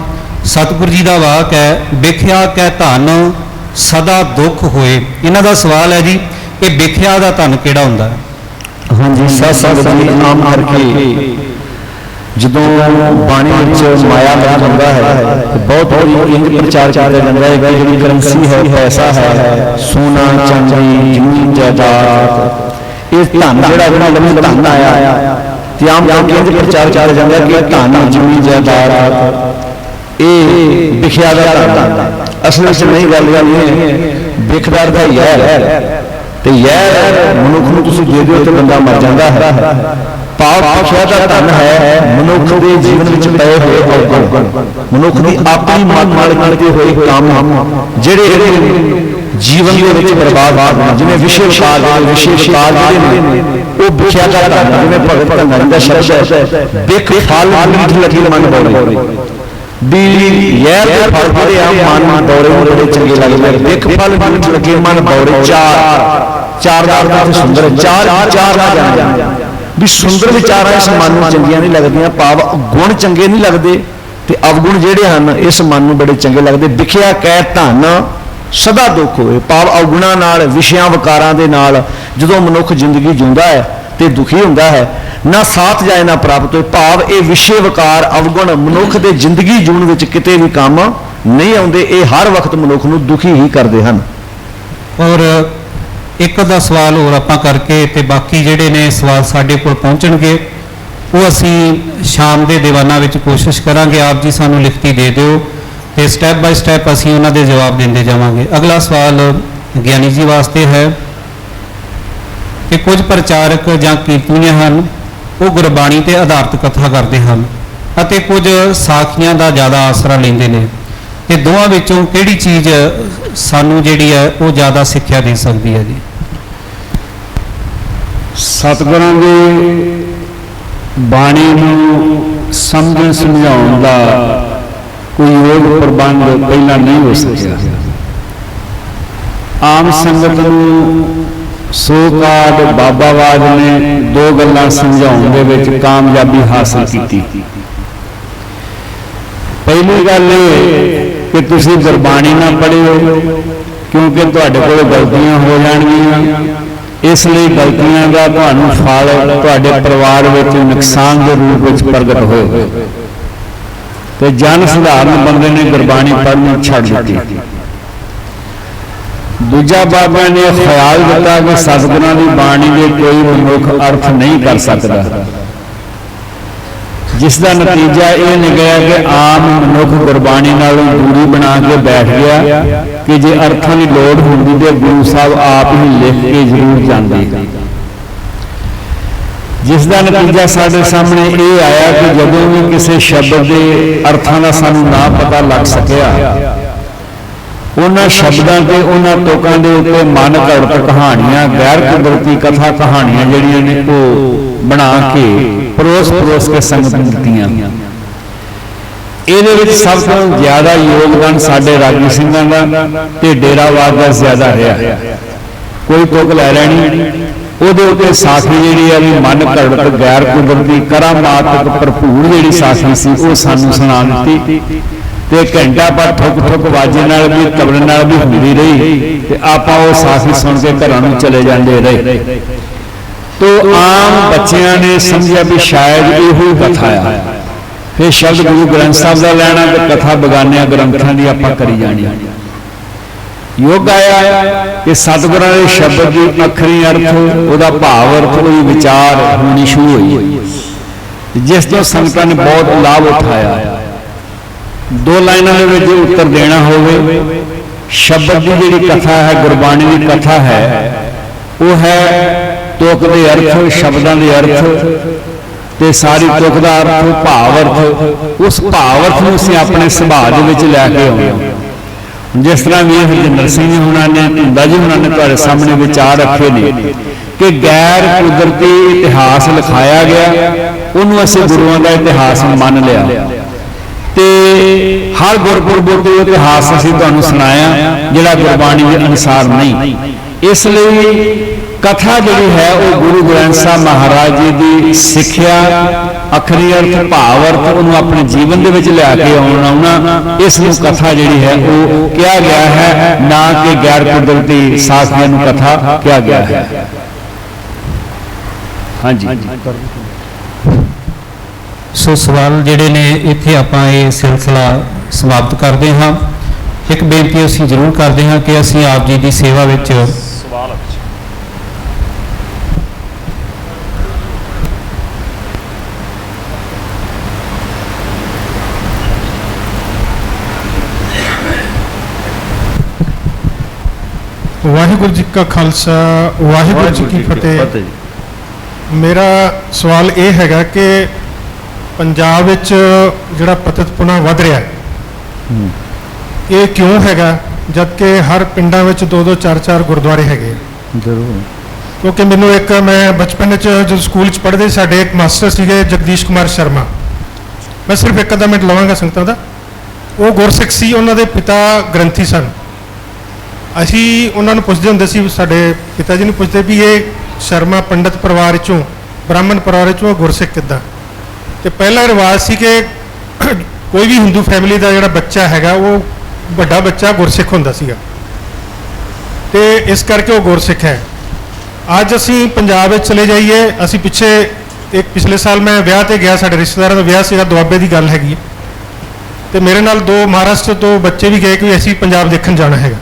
S1: ਸਤਿਗੁਰੂ ਜੀ ਦਾ ਵਾਕ ਹੈ ਵਿਖਿਆ ਕੈ ਧਨ ਸਦਾ ਦੁੱਖ ਹੋਏ। ਇਹਨਾਂ ਦਾ ਸਵਾਲ ਹੈ ਜੀ ਇਹ ਵਿਖਿਆ ਦਾ ਧਨ ਕਿਹੜਾ ਹੁੰਦਾ ਹੈ?
S3: ਹਾਂਜੀ ਸਾਧ ਸੰਗਤ ਜੀ ਆਮ ਕਰਕੇ ਜਦੋਂ ਬਾਣੀ ਵਿੱਚ ਮਾਇਆ ਮਿਲ ਜਾਂਦਾ ਹੈ ਤੇ ਬਹੁਤ ਬੜੀ ਇੰਜ ਪ੍ਰਚਾਰ ਕੀਤਾ ਜਾਂਦਾ ਹੈ ਕਿ ਜਿਹੜੀ ਕਰੰਸੀ ਹੈ ਪੈਸਾ ਹੈ ਸੋਨਾ ਚਾਂਦੀ ਜ਼ਮੀਨ ਜਾਇਦਾਦ ਇਹ ਧਨ ਜਿਹੜਾ ਜਿਹੜਾ ਲਫ਼ਜ਼ ਧਨ ਆਇਆ। ਤੇ ਆਮ ਕਰਕੇ ਇੰਜ ਪ੍ਰਚਾਰ ਕੀਤਾ ਜਾਂਦਾ ਕਿ ਧਨ ਜ਼ਮੀਨ ਜਾਇਦਾਦ ਇਹ ਵਿਖਿਆ ਦਾ ਧਨ। ਅਸਲ ਵਿੱਚ ਨਹੀਂ ਗੱਲ ਇਹ ਹੈ ਵਿਖਦਾਰ ਦਾ ਯਾਰ ਤੇ ਯਾਰ ਮਨੁੱਖ ਨੂੰ ਤੁਸੀਂ ਦੇ ਦਿਓ ਤੇ ਬੰਦਾ ਮਰ ਜਾਂਦਾ ਹੈ। ਪਾਪ ਵਿਖਿਆ ਦਾ ਧਨ ਹੈ ਮਨੁੱਖ ਦੇ ਜੀਵਨ ਵਿੱਚ ਪਏ ਹੋਏ ਔਗਣ ਮਨੁੱਖ ਦੀ ਆਪਣੀ ਮਨ ਨਾਲ ਕੀਤੇ ਹੋਏ ਕੰਮ ਜਿਹੜੇ ਇਹਦੇ ਜੀਵਨ ਦੇ ਵਿੱਚ ਬਰਬਾਦ ਹੋਣ ਜਿਵੇਂ ਵਿਸ਼ੇ ਵਿਕਾਰ ਜਿਹੜੇ ਵਿਸ਼ੇ ਵਿਕਾਰ ਜਿਹੜੇ ਨੇ ਉਹ ਵਿਖਿਆ ਦਾ ਧਨ ਹੈ। ਜਿਵੇਂ ਭਗਤ ਭਗਤ ਦਾ ਸ਼ਬਦ ਹੈ ਬਿਖ ਫਲ ਮੀਠ ਲੱਗੀ ਮਨ ਬੋਲੇ ਵੀ ਯਾਰ ਦੇ ਫਲ ਜਿਹੜੇ ਆ ਮਨ ਬੌੜੇ ਨੂੰ ਬੜੇ ਚੰਗੇ ਲੱਗਦੇ ਨੇ ਬਿਖ ਫਲ ਮੀਠ ਲੱਗੇ ਮਨ ਬੌੜੇ ਚਾਰ ਚਾਰ ਦਾ ਅਰਥ ਇੱਥੇ ਸੁੰਦਰ ਹੈ। ਚਾਰ ਚਾਰ ਨਾ ਜਾਣਿਆ ਵੀ ਸੁੰਦਰ ਵਿਚਾਰਾਂ ਇਸ ਮਨ ਨੂੰ ਚੰਗੀਆਂ ਨਹੀਂ ਲੱਗਦੀਆਂ ਭਾਵ ਗੁਣ ਚੰਗੇ ਨਹੀਂ ਲੱਗਦੇ ਤੇ ਅਵਗੁਣ ਜਿਹੜੇ ਹਨ ਇਸ ਮਨ ਨੂੰ ਬੜੇ ਚੰਗੇ ਲੱਗਦੇ। ਵਿਖਿਆ ਕਹਿ ਧਨ ਸਦਾ ਦੁੱਖ ਹੋਏ। ਭਾਵ ਅਵਗੁਣਾਂ ਨਾਲ ਵਿਸ਼ਿਆਂ ਵਿਕਾਰਾਂ ਦੇ ਨਾਲ ਜਦੋਂ ਮਨੁੱਖ ਜ਼ਿੰਦਗੀ ਜਿਉਂਦਾ ਹੈ ਤੇ ਦੁਖੀ ਹੁੰਦਾ ਹੈ ਨਾ ਸਾਥ ਜਾਏ ਨਾ ਪ੍ਰਾਪਤ ਹੋਏ। ਭਾਵ ਇਹ ਵਿਸ਼ੇ ਵਿਕਾਰ ਅਵਗੁਣ ਮਨੁੱਖ ਦੇ ਜ਼ਿੰਦਗੀ ਜੂਣ ਵਿੱਚ ਕਿਤੇ ਵੀ ਕੰਮ ਨਹੀਂ ਆਉਂਦੇ ਇਹ ਹਰ ਵਕਤ ਮਨੁੱਖ ਨੂੰ ਦੁਖੀ ਹੀ ਕਰਦੇ ਹਨ।
S1: ਔਰ ਇੱਕ ਅੱਧਾ ਸਵਾਲ ਹੋਰ ਆਪਾਂ ਕਰਕੇ ਤੇ ਬਾਕੀ ਜਿਹੜੇ ਨੇ ਸਵਾਲ ਸਾਡੇ ਕੋਲ ਪਹੁੰਚਣਗੇ, ਉਹ ਅਸੀਂ ਸ਼ਾਮ ਦੇ ਦੀਵਾਨਾਂ ਵਿੱਚ ਕੋਸ਼ਿਸ਼ ਕਰਾਂਗੇ। ਆਪ ਜੀ ਸਾਨੂੰ ਲਿਖਤੀ ਦੇ ਦਿਓ ਤੇ ਸਟੈਪ ਬਾਈ ਸਟੈਪ ਅਸੀਂ ਉਹਨਾਂ ਦੇ ਜਵਾਬ ਦਿੰਦੇ ਜਾਵਾਂਗੇ। ਅਗਲਾ ਸਵਾਲ ਗਿਆਨੀ ਜੀ ਵਾਸਤੇ ਹੈ ਕਿ ਕੁਝ ਪ੍ਰਚਾਰਕ ਜਾਂ ਕੀਰਤਨੀਆਂ ਹਨ, ਉਹ ਗੁਰਬਾਣੀ ਤੇ ਆਧਾਰਿਤ ਕਥਾ ਕਰਦੇ ਹਨ ਅਤੇ ਕੁਝ ਸਾਖੀਆਂ ਦਾ ਜ਼ਿਆਦਾ ਆਸਰਾ ਲੈਂਦੇ ਨੇ। ਇਹ ਦੋਵਾਂ ਵਿੱਚੋਂ ਕਿਹੜੀ ਚੀਜ਼ ਸਾਨੂੰ ਜਿਹੜੀ ਹੈ ਉਹ ਜ਼ਿਆਦਾ ਸਿੱਖਿਆ ਦੇ ਸਕਦੀ ਹੈ ਜੀ?
S4: ਸਤਿਗੁਰਾਂ ਦੀ ਬਾਣੀ ਨੂੰ ਸਮਝਣ, ਸਮਝਾਉਣ ਦਾ ਕੋਈ ਯੋਗ ਪ੍ਰਬੰਧ ਪਹਿਲਾਂ ਨਹੀਂ ਹੋ ਸਕਿਆ। ਆਮ ਸੰਗਤ ਨੂੰ ਸੋਕਾਦ ਬਾਬਾਵਾਦ ਨੇ ਦੋ ਗੱਲਾਂ ਸਮਝਾਉਣ ਦੇ ਵਿੱਚ ਕਾਮਯਾਬੀ ਹਾਸਲ ਕੀਤੀ। ਪਹਿਲੀ ਗੱਲ ਇਹ ਕਿ ਤੁਸੀਂ ਗੁਰਬਾਣੀ ਨਾ ਪੜ੍ਹਿਓ, ਕਿਉਂਕਿ ਤੁਹਾਡੇ ਕੋਲ ਗਲਤੀਆਂ ਹੋ ਜਾਣਗੀਆਂ। ਇਸ ਲਈ ਗਲਤੀਆਂ ਦਾ ਤੁਹਾਨੂੰ ਫਲ ਤੁਹਾਡੇ ਪਰਿਵਾਰ ਵਿੱਚ ਨੁਕਸਾਨ ਦੇ ਰੂਪ ਵਿੱਚ ਪ੍ਰਗਟ ਹੋਏਗਾ। ਤੇ ਜਨ ਸਧਾਰਨ ਬੰਦੇ ਨੇ ਗੁਰਬਾਣੀ ਪੜ੍ਹਨੀ ਛੱਡ ਦਿੱਤੀ। ਦੂਜਾ ਬਾਬਾ ਨੇ ਖਿਆਲ ਦਿੱਤਾ ਕਿ ਸਤਿਗੁਰਾਂ ਦੀ ਬਾਣੀ ਦੇ ਕੋਈ ਮਨੁੱਖ ਅਰਥ ਨਹੀਂ ਕਰ ਸਕਦਾ। ਜਿਸ ਦਾ ਨਤੀਜਾ ਇਹ ਨਿਕਲਿਆ ਕਿ ਆਮ ਮਨੁੱਖ ਗੁਰਬਾਣੀ ਨਾਲੋਂ ਦੂਰੀ ਬਣਾ ਕੇ ਬੈਠ ਗਿਆ ਕਿ ਜੇ ਅਰਥਾਂ ਦੀ ਲੋੜ ਹੁੰਦੀ ਤੇ ਗੁਰੂ ਸਾਹਿਬ ਆਪ ਹੀ ਲਿਖ ਕੇ ਜ਼ਰੂਰ ਜਾਂਦੇ। ਜਿਸ ਦਾ ਨਤੀਜਾ ਸਾਡੇ ਸਾਹਮਣੇ ਇਹ ਆਇਆ ਕਿ ਜਦੋਂ ਵੀ ਕਿਸੇ ਸ਼ਬਦ ਦੇ ਅਰਥਾਂ ਦਾ ਸਾਨੂੰ ਨਾ ਪਤਾ ਲੱਗ ਸਕਿਆ ਉਹਨਾਂ ਸ਼ਬਦਾਂ ਤੇ, ਉਹਨਾਂ ਤੋਕਾਂ ਦੇ ਉੱਤੇ ਮਨ ਘੜਤ ਕਹਾਣੀਆਂ, ਗੈਰ ਕੁਦਰਤੀ ਕਥਾ ਕਹਾਣੀਆਂ ਜਿਹੜੀਆਂ ਨੇ ਉਹ ਬਣਾ ਕੇ ਪਰੋਸ ਪਰੋਸ ਕੇ ਸੰਗਤ ਨੂੰ ਦਿੱਤੀਆਂ। ਇਹਦੇ ਵਿੱਚ ਸਭ ਤੋਂ ਜ਼ਿਆਦਾ ਯੋਗਦਾਨ ਸਾਡੇ ਰਾਗੀ ਸਿੰਘਾਂ ਦਾ ਤੇ ਡੇਰਾਵਾਦ ਦਾ ਜ਼ਿਆਦਾ ਰਿਹਾ। ਕੋਈ ਤੁਕ ਲੈ ਲੈਣੀ ਉਹਦੇ ਉੱਤੇ ਸਾਖੀ ਜਿਹੜੀ ਹੈ ਵੀ ਮਨ ਘੜਤ, ਗੈਰ ਕੁਦਰਤੀ, ਕਰਾਮਾਤਕ, ਭਰਪੂਰ ਜਿਹੜੀ ਸਾਖੀ ਸੀ, ਉਹ ਸਾਨੂੰ ਸੁਣਾ ਦਿੱਤੀ। ਤੇ ਘੰਟਾ ਪਰ ਠੁਕ ਠੁਕ ਵਾਜੇ ਨਾਲ ਵੀ, ਤਬਲੇ ਨਾਲ ਵੀ ਹੁੰਦੀ ਰਹੀ ਤੇ ਆਪਾਂ ਉਹ ਸਾਖੀ ਸੁਣ ਕੇ ਘਰਾਂ ਨੂੰ ਚਲੇ ਜਾਂਦੇ ਰਹੇ। ਤੋ ਆਮ ਬੱਚਿਆਂ ਨੇ ਸਮਝਿਆ ਵੀ ਸ਼ਾਇਦ ਇਹੋ ਹੀ ਕਥਾ ਆ। ਫਿਰ ਸ਼ਬਦ ਗੁਰੂ ਗ੍ਰੰਥ ਸਾਹਿਬ ਦਾ ਲੈਣਾ ਤੇ ਕਥਾ ਬਗਾਨਿਆਂ ਗ੍ਰੰਥਾਂ ਦੀ ਆਪਾਂ ਕਰੀ ਜਾਣੀ। ਯੋਗ ਆਇਆ ਕਿ ਸਤਿਗੁਰਾਂ ਦੇ ਸ਼ਬਦ ਦੀ ਅਖਰੀ ਅਰਥ, ਉਹਦਾ ਭਾਵ ਅਰਥ, ਉਹਦੀ ਵਿਚਾਰ ਹੋਣੀ ਸ਼ੁਰੂ ਹੋਈ। ਜਿਸ ਤੋਂ ਸੰਗਤਾਂ ਨੇ ਬਹੁਤ ਲਾਭ ਉਠਾਇਆ। ਦੋ ਲਾਈਨਾਂ ਦੇ ਵਿੱਚ ਉੱਤਰ ਦੇਣਾ ਹੋਵੇ, ਸ਼ਬਦ ਦੀ ਜਿਹੜੀ ਕਥਾ ਹੈ, ਗੁਰਬਾਣੀ ਦੀ ਕਥਾ ਹੈ, ਉਹ ਹੈ ਤੁਕ ਦੇ ਅਰਥ, ਸ਼ਬਦਾਂ ਦੇ ਅਰਥ ਤੇ ਸਾਰੀ ਤੁਕ ਦਾ ਅਰਥ, ਭਾਵ ਅਰਥ। ਉਸ ਭਾਵ ਅਰਥ ਨੂੰ ਅਸੀਂ ਆਪਣੇ ਸੁਭਾਅ ਦੇ ਵਿੱਚ ਲੈ ਕੇ ਆਉਂਦੇ ਹਾਂ। ਜਿਸ ਤਰ੍ਹਾਂ ਵੀ ਹਰਜਿੰਦਰ ਸਿੰਘ ਜੀ ਹੁਣਾਂ ਨੇ, ਧੁੰਦਾ ਜੀ ਹੁਣਾਂ ਨੇ ਤੁਹਾਡੇ ਸਾਹਮਣੇ ਵਿਚਾਰ ਰੱਖੇ ਨੇ ਕਿ ਗੈਰ ਕੁਦਰਤੀ ਇਤਿਹਾਸ ਲਿਖਾਇਆ ਗਿਆ, ਉਹਨੂੰ ਅਸੀਂ ਗੁਰੂਆਂ ਦਾ ਇਤਿਹਾਸ ਮੰਨ ਲਿਆ। ਤੇ ਹਰ ਗੁਰਪੁਰਬ ਉੱਤੇ ਇਤਿਹਾਸ ਅਸੀਂ ਤੁਹਾਨੂੰ ਸੁਣਾਇਆ, ਜਿਹੜਾ ਗੁਰਬਾਣੀ ਦੇ ਅਨੁਸਾਰ ਨਹੀਂ। ਇਸ ਲਈ ਕਥਾ ਜਿਹੜੀ ਹੈ ਉਹ ਗੁਰੂ ਗ੍ਰੰਥ ਸਾਹਿਬ ਮਹਾਰਾਜ ਜੀ ਦੀ ਸਿੱਖਿਆ, ਅਖਰੀ ਅਰਥ, ਭਾਵ ਅਰਥ ਉਹਨੂੰ ਆਪਣੇ ਜੀਵਨ ਦੇ ਵਿੱਚ ਲਿਆ ਕੇ ਆਉਣਾ ਆਉਣਾ, ਇਸ ਨੂੰ ਕਥਾ ਜਿਹੜੀ ਹੈ ਉਹ ਕਿਹਾ ਗਿਆ ਹੈ, ਨਾ ਕਿ ਗੈਰ ਕੁਦਰਤੀ ਸਾਖੀਆਂ ਨੂੰ ਕਥਾ ਕਿਹਾ ਗਿਆ ਹੈ। ਹਾਂਜੀ।
S1: ਸੋ ਸਵਾਲ ਜਿਹੜੇ ਨੇ ਇੱਥੇ ਆਪਾਂ ਇਹ ਸਿਲਸਿਲਾ ਸਮਾਪਤ ਕਰਦੇ ਹਾਂ। ਇੱਕ ਬੇਨਤੀ ਅਸੀਂ ਜ਼ਰੂਰ ਕਰਦੇ ਹਾਂ ਕਿ ਅਸੀਂ ਆਪ ਜੀ ਦੀ ਸੇਵਾ ਵਿੱਚ
S5: ਵਾਹਿਗੁਰੂ ਜੀ ਕਾ ਖਾਲਸਾ ਵਾਹਿਗੁਰੂ ਜੀ ਕੀ ਫਤਿਹ। ਮੇਰਾ ਸਵਾਲ ਇਹ ਹੈਗਾ ਕਿ ਪੰਜਾਬ ਵਿੱਚ ਜਿਹੜਾ ਪਤਿਤਪੁਣਾ ਵੱਧ ਰਿਹਾ ਹੈ ਇਹ ਕਿਉਂ ਹੈਗਾ? ਜਦ ਕਿ ਹਰ ਪਿੰਡਾਂ ਵਿੱਚ ਦੋ ਦੋ ਚਾਰ ਚਾਰ ਗੁਰਦੁਆਰੇ ਹੈਗੇ।
S4: ਜ਼ਰੂਰ।
S5: ਕਿਉਂਕਿ ਮੈਨੂੰ ਇੱਕ ਮੈਂ ਬਚਪਨ ਵਿੱਚ ਜਦੋਂ ਸਕੂਲ 'ਚ ਪੜ੍ਹਦੇ ਸਾਡੇ ਇੱਕ ਮਾਸਟਰ ਸੀਗੇ ਜਗਦੀਸ਼ ਕੁਮਾਰ ਸ਼ਰਮਾ। ਮੈਂ ਸਿਰਫ ਇੱਕ ਅੱਧਾ ਮਿੰਟ ਲਵਾਂਗਾ ਸੰਗਤਾਂ ਦਾ। ਉਹ ਗੁਰਸਿੱਖ ਸੀ ਉਹਨਾਂ ਦੇ ਪਿਤਾ ਗ੍ਰੰਥੀ ਸਨ। ਅਸੀਂ ਉਹਨਾਂ ਨੂੰ ਪੁੱਛਦੇ ਹੁੰਦੇ ਸੀ ਸਾਡੇ ਪਿਤਾ ਜੀ ਨੂੰ ਪੁੱਛਦੇ ਵੀ ਇਹ ਸ਼ਰਮਾ ਪੰਡਤ ਪਰਿਵਾਰ ਚੋਂ ਬ੍ਰਾਹਮਣ ਪਰਿਵਾਰ ਚੋਂ ਗੁਰਸਿੱਖ ਕਿੱਦਾਂ? ਤੇ ਪਹਿਲਾ ਰਿਵਾਜ ਸੀ ਕਿ ਕੋਈ ਵੀ ਹਿੰਦੂ ਫੈਮਿਲੀ ਦਾ ਜਿਹੜਾ ਬੱਚਾ ਹੈਗਾ, ਉਹ ਵੱਡਾ ਬੱਚਾ ਗੁਰਸਿੱਖ ਹੁੰਦਾ ਸੀਗਾ। ਤੇ ਇਸ ਕਰਕੇ ਉਹ ਗੁਰਸਿੱਖ ਹੈ। ਅੱਜ ਅਸੀਂ ਪੰਜਾਬ ਵਿੱਚ ਚਲੇ ਜਾਈਏ, ਅਸੀਂ ਪਿੱਛੇ ਇੱਕ ਪਿਛਲੇ ਸਾਲ ਮੈਂ ਵਿਆਹ ਤੇ ਗਿਆ, ਸਾਡੇ ਰਿਸ਼ਤੇਦਾਰਾਂ ਦਾ ਵਿਆਹ ਸੀਗਾ, ਦੁਆਬੇ ਦੀ ਗੱਲ ਹੈਗੀ ਹੈ। ਤੇ ਮੇਰੇ ਨਾਲ ਦੋ ਮਹਾਰਾਸ਼ਟਰ ਤੋਂ ਬੱਚੇ ਵੀ ਗਏ ਕਿ ਅਸੀਂ ਪੰਜਾਬ ਦੇਖਣ ਜਾਣਾ ਹੈਗਾ।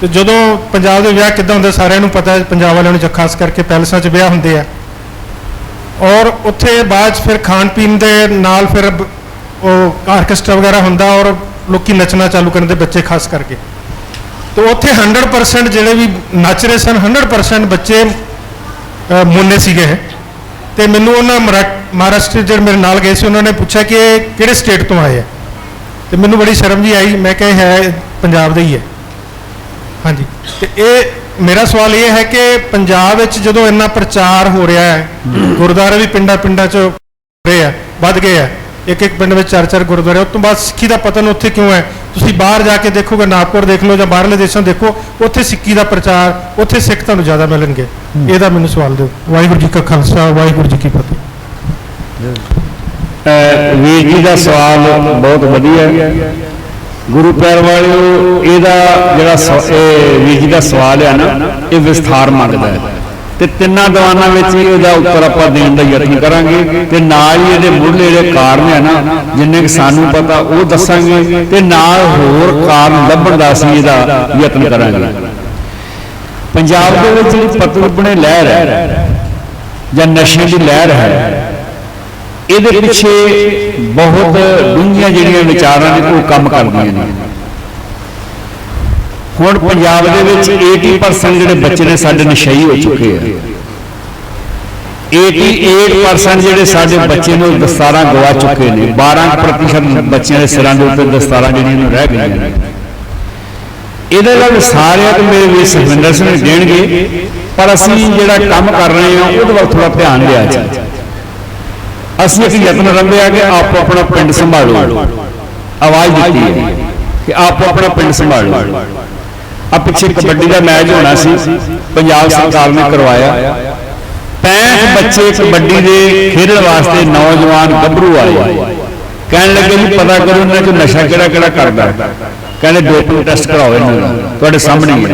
S5: ਤੇ ਜਦੋਂ ਪੰਜਾਬ ਦੇ ਵਿਆਹ ਕਿੱਦਾਂ ਹੁੰਦੇ ਸਾਰਿਆਂ ਨੂੰ ਪਤਾ ਹੈ ਪੰਜਾਬ ਵਾਲਿਆਂ ਨੂੰ ਖਾਸ ਕਰਕੇ ਪੈਲਸਾਂ 'ਚ ਵਿਆਹ ਹੁੰਦੇ ਆ। ਔਰ ਉੱਥੇ ਬਾਅਦ 'ਚ ਫਿਰ ਖਾਣ ਪੀਣ ਦੇ ਨਾਲ ਫਿਰ ਉਹ ਆਰਕੈਸਟਰਾ ਵਗੈਰਾ ਹੁੰਦਾ ਔਰ ਲੋਕੀ ਨੱਚਣਾ ਚਾਲੂ ਕਰਨ ਦੇ ਬੱਚੇ ਖਾਸ ਕਰਕੇ। ਤੇ ਉੱਥੇ 100% ਜਿਹੜੇ ਵੀ ਨੱਚ ਰਹੇ ਸਨ 100% ਬੱਚੇ ਅ, ਮੁੰਨੇ ਸੀਗੇ। ਤੇ ਮੈਨੂੰ ਉਹਨਾਂ ਮਰਾ- ਮਹਾਰਾਸ਼ਟਰ ਜਿਹੜੇ ਮੇਰੇ ਨਾਲ ਗਏ ਸੀ ਉਹਨਾਂ ਨੇ ਪੁੱਛਿਆ ਕਿ ਇਹ ਕਿਹੜੇ ਸਟੇਟ ਤੋਂ ਆਏ ਆ? ਤੇ ਮੈਨੂੰ ਬੜੀ ਸ਼ਰਮ ਜੀ ਆਈ ਮੈਂ ਕਿਹਾ ਇਹ ਹੈ ਪੰਜਾਬ ਦਾ ਹੀ ਹੈ। ਹਾਂਜੀ। ਤੇ ਇਹ ਮੇਰਾ ਸਵਾਲ ਇਹ ਹੈ ਕਿ ਪੰਜਾਬ ਵਿੱਚ ਜਦੋਂ ਇੰਨਾ ਪ੍ਰਚਾਰ ਹੋ ਰਿਹਾ ਹੈ ਗੁਰਦੁਆਰੇ ਵੀ ਪਿੰਡਾਂ ਪਿੰਡਾਂ 'ਚ ਹੋ ਰਹੇ ਆ ਵੱਧ ਗਏ ਆ ਇੱਕ ਇੱਕ ਪਿੰਡ ਵਿੱਚ ਚਾਰ ਚਾਰ ਗੁਰਦੁਆਰੇ ਉਸ ਤੋਂ ਬਾਅਦ ਸਿੱਖੀ ਦਾ ਪਤਨ ਉੱਥੇ ਕਿਉਂ ਹੈ? ਤੁਸੀਂ ਬਾਹਰ ਜਾ ਕੇ ਦੇਖੋਗੇ ਨਾਗਪੁਰ ਦੇਖ ਲਓ ਜਾਂ ਬਾਹਰਲੇ ਦੇਸ਼ਾਂ ਦੇਖੋ ਉੱਥੇ ਸਿੱਖੀ ਦਾ ਪ੍ਰਚਾਰ ਉੱਥੇ ਸਿੱਖ ਤੁਹਾਨੂੰ ਜ਼ਿਆਦਾ ਮਿਲਣਗੇ। ਇਹਦਾ ਮੈਨੂੰ ਸਵਾਲ ਦਿਓ। ਵਾਹਿਗੁਰੂ ਜੀ ਕਾ ਖਾਲਸਾ ਵਾਹਿਗੁਰੂ ਜੀ ਕੀ ਫਤਿਹ।
S4: ਵੀਰ ਜੀ ਦਾ ਸਵਾਲ ਬਹੁਤ ਵਧੀਆ ਹੈ। ਗੁਰੂ ਪਿਆਰ ਵਾਲਿਓ, ਇਹਦਾ ਜਿਹੜਾ ਵੀਰ ਜੀ ਦਾ ਸਵਾਲ ਹੈ ਨਾ, ਇਹ ਵਿਸਥਾਰ ਮੰਗਦਾ ਹੈ। ਤੇ ਤਿੰਨਾਂ ਦੀਵਾਨਾਂ ਵਿੱਚ ਹੀ ਉਹਦਾ ਉੱਤਰ ਆਪਾਂ ਦੇਣ ਦਾ ਯਤਨ ਕਰਾਂਗੇ। ਤੇ ਨਾਲ ਹੀ ਇਹਦੇ ਮੁੱਢਲੇ ਜਿਹੜੇ ਕਾਰਨ ਹੈ ਨਾ, ਜਿੰਨੇ ਕਿ ਸਾਨੂੰ ਪਤਾ, ਉਹ ਦੱਸਾਂਗੇ। ਤੇ ਨਾਲ ਹੋਰ ਕਾਰਨ ਲੱਭਣ ਦਾ ਅਸੀਂ ਇਹਦਾ ਯਤਨ ਕਰਾਂਗੇ। ਪੰਜਾਬ ਦੇ ਵਿੱਚ ਜਿਹੜੀ ਪਤਲਪਣੇ ਲਹਿਰ ਹੈ, ਜਾਂ ਨਸ਼ੇ ਦੀ ਲਹਿਰ ਹੈ। ਇਹਦੇ ਪਿੱਛੇ ਬਹੁਤ ਡੂੰਘੀਆਂ ਜਿਹੜੀਆਂ ਵਿਚਾਰਾਂ ਨੇ ਉਹ ਕੰਮ ਕਰਦੀਆਂ ਨੇ। ਹੁਣ ਪੰਜਾਬ ਦੇ ਵਿੱਚ 80% ਜਿਹੜੇ ਬੱਚੇ ਨੇ ਸਾਡੇ ਨਸ਼ਈ ਹੋ ਚੁੱਕੇ ਆ। 88% ਜਿਹੜੇ ਸਾਡੇ ਬੱਚੇ ਨੇ ਦਸਤਾਰਾਂ ਗਵਾ ਚੁੱਕੇ ਨੇ। 12% ਬੱਚਿਆਂ ਦੇ ਸਿਰਾਂ ਦੇ ਉੱਤੇ ਦਸਤਾਰਾਂ ਜਿਹੜੀਆਂ ਨੇ ਰਹਿ ਗਈਆਂ ਨੇ। ਇਹਦੇ ਨਾਲ ਸਾਰਿਆਂ ਤੇ ਮੇਰੇ ਵੀਰ ਸੁਖਵਿੰਦਰ ਸਿੰਘ ਦੇਣਗੇ ਪਰ ਅਸੀਂ ਜਿਹੜਾ ਕੰਮ ਕਰ ਰਹੇ ਹਾਂ ਉਹਦੇ ਵੱਲ ਥੋੜਾ ਧਿਆਨ ਦਿਆ ਜੀ ਅਸੀਂ ਇੱਕ ਯਤਨ ਰੰਭਿਆ ਕਿ ਆਪੋ ਆਪਣਾ ਪਿੰਡ ਸੰਭਾਲੋ। ਆਵਾਜ਼ ਦਿੱਤੀ ਹੈ ਕਿ ਆਪੋ ਆਪਣਾ ਪਿੰਡ ਸੰਭਾਲੋ। ਆ ਪਿੱਛੇ ਕਬੱਡੀ ਦਾ ਮੈਚ ਹੋਣਾ ਸੀ, ਪੰਜਾਬ ਸਰਕਾਰ ਨੇ ਕਰਵਾਇਆ। 65 ਬੱਚੇ ਕਬੱਡੀ ਦੇ ਖੇਡਣ ਵਾਸਤੇ ਨੌਜਵਾਨ ਗੱਭਰੂ ਆਏ। ਕਹਿਣ ਲੱਗੇ ਜੀ ਪਤਾ ਕਰੋ ਇਹਨਾਂ ਚੋਂ ਨਸ਼ਾ ਕਿਹੜਾ ਕਿਹੜਾ ਕਰਦਾ। ਕਹਿੰਦੇ ਡੋਪਿੰਗ ਟੈਸਟ ਕਰਾਓ ਇਹਨਾਂ ਦਾ। ਤੁਹਾਡੇ ਸਾਹਮਣੇ ਹੀ